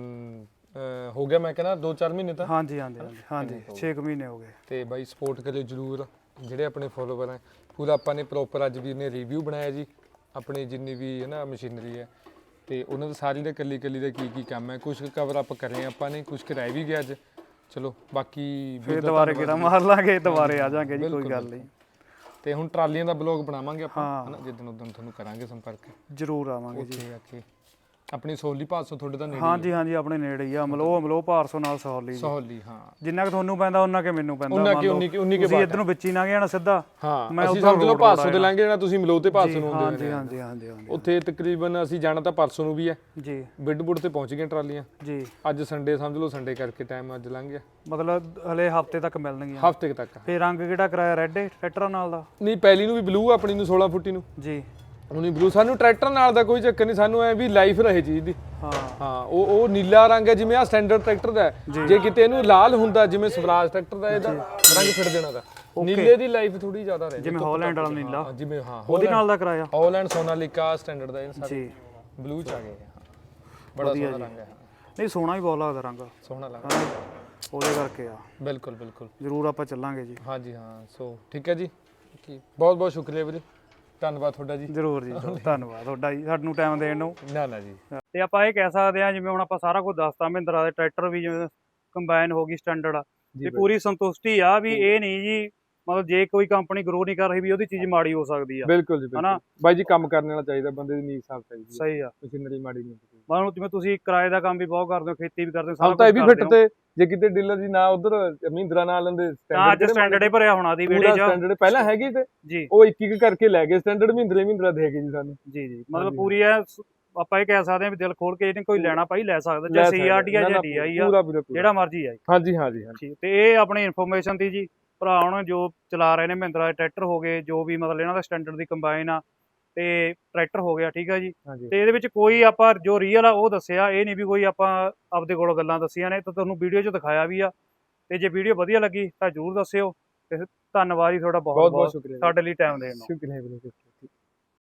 ਹੋ ਗਿਆ ਮੈਂ ਕਹਿੰਦਾ 2-4 ਮਹੀਨੇ ਤਾਂ? ਹਾਂਜੀ ਹਾਂਜੀ ਹਾਂਜੀ ਹਾਂਜੀ 6 ਮਹੀਨੇ ਹੋ ਗਏ। ਤੇ ਬਾਈ ਸਪੋਰਟ ਕਰਿਓ ਜਰੂਰ ਜਿਹੜੇ ਆਪਣੇ ਫੋਲੋਵਰ ਹੈ ਪੂਰਾ ਆਪਾਂ ਨੇ ਪ੍ਰੋਪਰ ਅੱਜ ਵੀਰ ਨੇ ਰਿਵਿਊ ਬਣਾਇਆ ਜੀ ਆਪਣੀ ਜਿੰਨੀ ਵੀ ਹੈ ਨਾ ਮਸ਼ੀਨਰੀ ਹੈ। ਤੇ ਉਹਨਾਂ ਦਾ ਸਾਰੀ ਦਾ ਕੱਲੀ ਕੱਲੀ ਦਾ ਕੀ ਕੀ ਕੰਮ ਹੈ ਕੁਝ ਕਵਰ ਅਪ ਕਰੇ ਆਪਾਂ ਨੇ ਕੁਝ ਰਹਿ ਵੀ ਗਿਆ ਅੱਜ। ਚਲੋ ਬਾਕੀ ਫੇਰ ਦੁਬਾਰੇ ਕਿਹੜਾ। ਮਾਰ ਲਾਂਗੇ ਦੁਬਾਰੇ ਆ ਜਾਾਂਗੇ ਜੀ ਕੋਈ ਗੱਲ ਨਹੀਂ। ਤੇ ਹੁਣ ਟਰਾਲੀਆਂ ਦਾ ਬਲੌਗ ਬਣਾਵਾਂਗੇ ਆਪਾਂ। ਹਨਾ? ਜਿੱਦਣ ਉਦੋਂ ਤੁਹਾਨੂੰ ਕਰਾਂਗੇ ਸੰਪਰਕ। ਜ਼ਰੂਰ ਆਵਾਂਗੇ ਜੀ। ਉੱਥੇ ਆ ਕੇ ਆਪਣੀ ਸੋਲੀ ਭਾਸੋ ਤੁਹਾਡੇ ਦਾ ਨੇੜੇ ਹਾਂਜੀ ਹਾਂਜੀ ਆਪਣੇ ਨੇੜੇ ਹੀ ਆ। ਅਮਲੋ ਅਮਲੋ ਭਾਰਸੋ ਨਾਲ ਸਹੌਲੀ ਜੀ। ਸੋਹਲੀ ਹਾਂ। ਜਿੰਨਾ ਕਿ ਤੁਹਾਨੂੰ ਪੈਂਦਾ ਉਹਨਾਂ ਕਿ ਮੈਨੂੰ ਪੈਂਦਾ। ਉਨਾ ਮੰਨ ਕਿ ਲਓ, ਉਨੀ ਕਿ ਉਨੀ ਕੇ ਤੁਸੀਂ ਇੱਧਰ ਵਿੱਚ ਹੀ ਨਾ ਗਿਆ ਨਾ ਸਿੱਧਾ। ਹਾਂ ਅਸੀਂ ਉੱਧਰੋਂ ਸਮਝ ਲਓ road ਭਾਸੋ ਆਇਆ। ਦੇ ਲੰਘੇ ਜਾਣਾ ਤੁਸੀਂ ਮਲੋ ਤੇ ਭਾਸੋ ਨੂੰ ਹਾਂਜੀ ਆਉਂਦੇ ਹਾਂਜੀ ਨੇ ਹਾਂਜੀ ਹਾਂਜੀ ਉੱਥੇ ਤਕਰੀਬਨ ਅਸੀਂ ਜਾਣਾ ਤਾਂ ਪਰਸੋਂ ਨੂੰ ਵੀ ਹੈ ਜੀ। ਬਿੱਡਬੁੱਡ ਤੇ ਪਹੁੰਚ ਗਏ ਟਰਾਲੀਆਂ। ਜੀ। ਅੱਜ ਸੰਡੇ ਸਮਝ ਲਓ ਸੰਡੇ ਕਰਕੇ ਟਾਈਮ ਅੱਜ ਲੰਘ ਗਿਆ। ਮਤਲਬ ਹਲੇ ਹਫ਼ਤੇ ਤੱਕ ਮਿਲਣਗੀਆਂ। ਹਫ਼ਤੇ ਤੱਕ। ਫੇਰ ਰੰਗ ਕਿਹੜਾ ਕਰਾਇਆ? ਰੈੱਡ ਟਰੈਕਟਰਾਂ ਨਾਲ ਦਾ? ਨਹੀਂ ਪਹਿਲੀ ਨੂੰ ਵੀ ਬਲੂ ਆਪਣੀ ਨੂੰ 16 ਫੁੱਟੀ ਨੂੰ। ਜੀ। ਉਹਨੀ ਬਲੂ ਸਾਨੂੰ ਟਰੈਕਟਰ ਨਾਲ ਦਾ ਕੋਈ ਚੱਕਰ ਨਹੀਂ ਸਾਨੂੰ ਐ ਵੀ ਲਾਈਫ ਰਹੇ ਚੀਜ਼ ਦੀ। ਹਾਂ। ਹਾਂ ਉਹ ਉਹ ਨੀਲਾ ਰੰਗ ਹੈ ਜਿਵੇਂ ਆ ਸਟੈਂਡਰਡ ਟਰੈਕਟਰ ਦਾ ਹੈ। ਜੇ। ਕਿਤੇ ਇਹਨੂੰ ਲਾਲ ਹੁੰਦਾ ਜਿਵੇਂ ਸਵਰਾਜ ਟਰੈਕਟਰ ਦਾ ਇਹਦਾ ਰੰਗ ਫਿੜ ਦੇਣਾ ਦਾ। ਨੀਲੇ ਦੀ ਲਾਈਫ ਥੋੜੀ ਜ਼ਿਆਦਾ ਰਹਿੰਦੀ ਜਿਵੇਂ ਹਾਲੈਂਡ ਵਾਲਾ ਨੀਲਾ। ਹਾਂ, ਜਿਵੇਂ ਹਾਂ ਉਹਦੇ ਨਾਲ ਦਾ ਕਰਾਇਆ। ਹਾਲੈਂਡ ਸੋਨਾਲੀਕਾ ਸਟੈਂਡਰਡ ਦਾ ਇਹ ਸਾਰੇ। ਜੀ। ਬਲੂ ਚ ਆ ਗਏ ਹਾਂ। ਬੜਾ ਸੋਹਣਾ ਰੰਗ ਹੈ ਹਾਂ, ਨਹੀਂ ਸੋਹਣਾ ਵੀ ਬਹੁਤ ਲੱਗਦਾ ਰੰਗ। ਸੋਹਣਾ ਲੱਗਦਾ? ਉਹਦੇ ਕਰਕੇ ਆ। ਬਿਲਕੁਲ ਬਿਲਕੁਲ। ਜ਼ਰੂਰ ਆਪਾਂ ਚੱਲਾਂਗੇ ਜੀ। ਹਾਂਜੀ ਹਾਂ ਸੋ ਠੀਕ ਹੈ ਜੀ। ਬਹੁਤ ਬਹੁਤ ਸ਼ੁਕਰੀਆ ਵੀਰੇ। ਧੰਨਵਾਦ ਤੁਹਾਡਾ ਜੀ। ਜ਼ਰੂਰ ਜੀ। ਧੰਨਵਾਦ ਤੁਹਾਡਾ ਜੀ ਸਾਨੂੰ ਟਾਈਮ ਦੇਣ ਨੂੰ। ਨਾ ਨਾ ਜੀ। ਤੇ ਆਪਾਂ ਇਹ ਕਹਿ ਸਕਦੇ ਹਾਂ ਜਿਵੇਂ ਹੁਣ ਆਪਾਂ ਸਾਰਾ ਕੁਝ ਦੱਸਤਾ ਮਹਿੰਦਰਾ ਦੇ ਟਰੈਕਟਰ ਵੀ ਜਿਵੇਂ ਕੰਬਾਈਨ ਹੋ ਗਈ ਸਟੈਂਡਰਡ ਤੇ। ਪੂਰੀ ਸੰਤੁਸ਼ਟੀ ਆ ਵੀ ਇਹ ਨਹੀਂ ਜੀ ਮਤਲਬ ਜੇ ਕੋਈ ਕੰਪਨੀ ਗਰੋ ਨਹੀਂ ਕਰ ਰਹੀ ਵੀ ਉਹਦੀ ਚੀਜ਼ ਮਾੜੀ ਹੋ ਸਕਦੀ ਆ। ਬਿਲਕੁਲ ਜੀ ਹਨਾ? ਬਾਈ ਜੀ ਕੰਮ ਕਰਨ ਵਾਲਾ ਚਾਹੀਦਾ ਬੰਦੇ ਦੀ ਨੀਂਹ ਸਾਫ਼ ਚਾਹੀਦੀ ਸਹੀ ਆ। ਮਸ਼ੀਨਰੀ ਮਾੜੀ ਨਹੀਂ ਹੁੰਦੀ ਮਤਲਬ ਜਿਵੇਂ ਤੁਸੀਂ ਕਿਰਾਏ ਦਾ ਕੰਮ ਵੀ ਬਹੁਤ ਕਰਦੇ ਹੋ ਖੇਤੀ ਵੀ ਕਰਦੇ ਹੋ ਹਾਂ ਤਾਂ ਇਹ ਵੀ ਫਿੱਟ ਹੋ। ਤੇ ਜੇ ਕਿਤੇ ਡੀਲਰ ਦੀ ਨਾ ਉਧਰ ਮਹਿੰਦਰਾ ਨਾਲ ਲੈਂਦੇ ਤਾਂ ਅੱਜ ਸਟੈਂਡਰਡ ਹੀ ਭਰਿਆ ਹੋਣਾ ਦੀ ਵੀਡੀਓ ਚ ਸਟੈਂਡਰਡ ਪਹਿਲਾਂ ਹੈਗੇ ਤੇ ਜੀ ਉਹ ਇੱਕ ਇੱਕ ਕਰਕੇ ਲੈ ਗਏ ਸਟੈਂਡਰਡ ਮਹਿੰਦਰੇ ਮਹਿੰਦਰਾ ਦੇ ਗਏ ਜੀ ਸਾਨੂੰ ਜੀ ਜੀ ਮਤਲਬ। ਪੂਰੀ ਐ ਆਪਾਂ ਇਹ ਕਹਿ ਸਕਦੇ ਹਾਂ ਵੀ ਦਿਲ ਖੋਲ ਕੇ ਜਿਹਨੇ ਕੋਈ ਲੈਣਾ ਭਾਈ ਲੈ ਸਕਦਾ ਸਕਦੇ। ਸੀਆਰਟੀ ਆ ਨਾ, ਜਾਂ ਡੀਆਈ ਆ। ਜਿਹੜਾ ਮਰਜ਼ੀ ਆ ਜੀ। ਹਾਂਜੀ ਹਾਂਜੀ ਹਾਂਜੀ ਤੇ ਇਹ ਆਪਣੀ ਇਨਫੋਰਮੇਸ਼ਨ ਦੀ ਜੀ ਭਰਾ ਹੁਣ ਜੋ ਚਲਾ ਰਹੇ ਨੇ ਮਹਿੰਦਰਾ ਦੇ ਟਰੈਕਟਰ ਹੋ ਗਏ ਜੋ ਵੀ ਮਤਲਬ ਇਹਨਾਂ ਦਾ ਸਟੈਂਡਰਡ ਦੀ ਕੰਬਾਈਨ ਆ ਤੇ ਟਰੈਕਟਰ ਹੋ ਗਿਆ ਠੀਕ ਆ ਜੀ? ਹਾਂਜੀ। ਤੇ ਇਹਦੇ ਵਿੱਚ ਕੋਈ ਆਪਾਂ ਜੋ ਰੀਅਲ ਆ ਉਹ ਦੱਸਿਆ ਇਹ ਨਹੀਂ ਵੀ ਕੋਈ ਆਪਾਂ ਆਪਦੇ ਕੋਲੋਂ ਗੱਲਾਂ ਦੱਸੀਆਂ ਨੇ ਤਾਂ ਤੁਹਾਨੂੰ ਵੀਡੀਓ 'ਚ ਦਿਖਾਇਆ ਵੀ ਆ। ਤੇ ਜੇ ਵੀਡੀਓ ਵਧੀਆ ਲੱਗੀ ਤਾਂ ਜਰੂਰ ਦੱਸਿਓ ਤੇ ਧੰਨਵਾਦ ਜੀ ਤੁਹਾਡਾ ਬਹੁਤ ਬਹੁਤ ਸ਼ੁਕਰੀਆ। ਸਾਡੇ ਲਈ ਟਾਈਮ ਦੇਣ ਨੂੰ। ਸ਼ੁਕਰੀਆ ਵੀਰੇ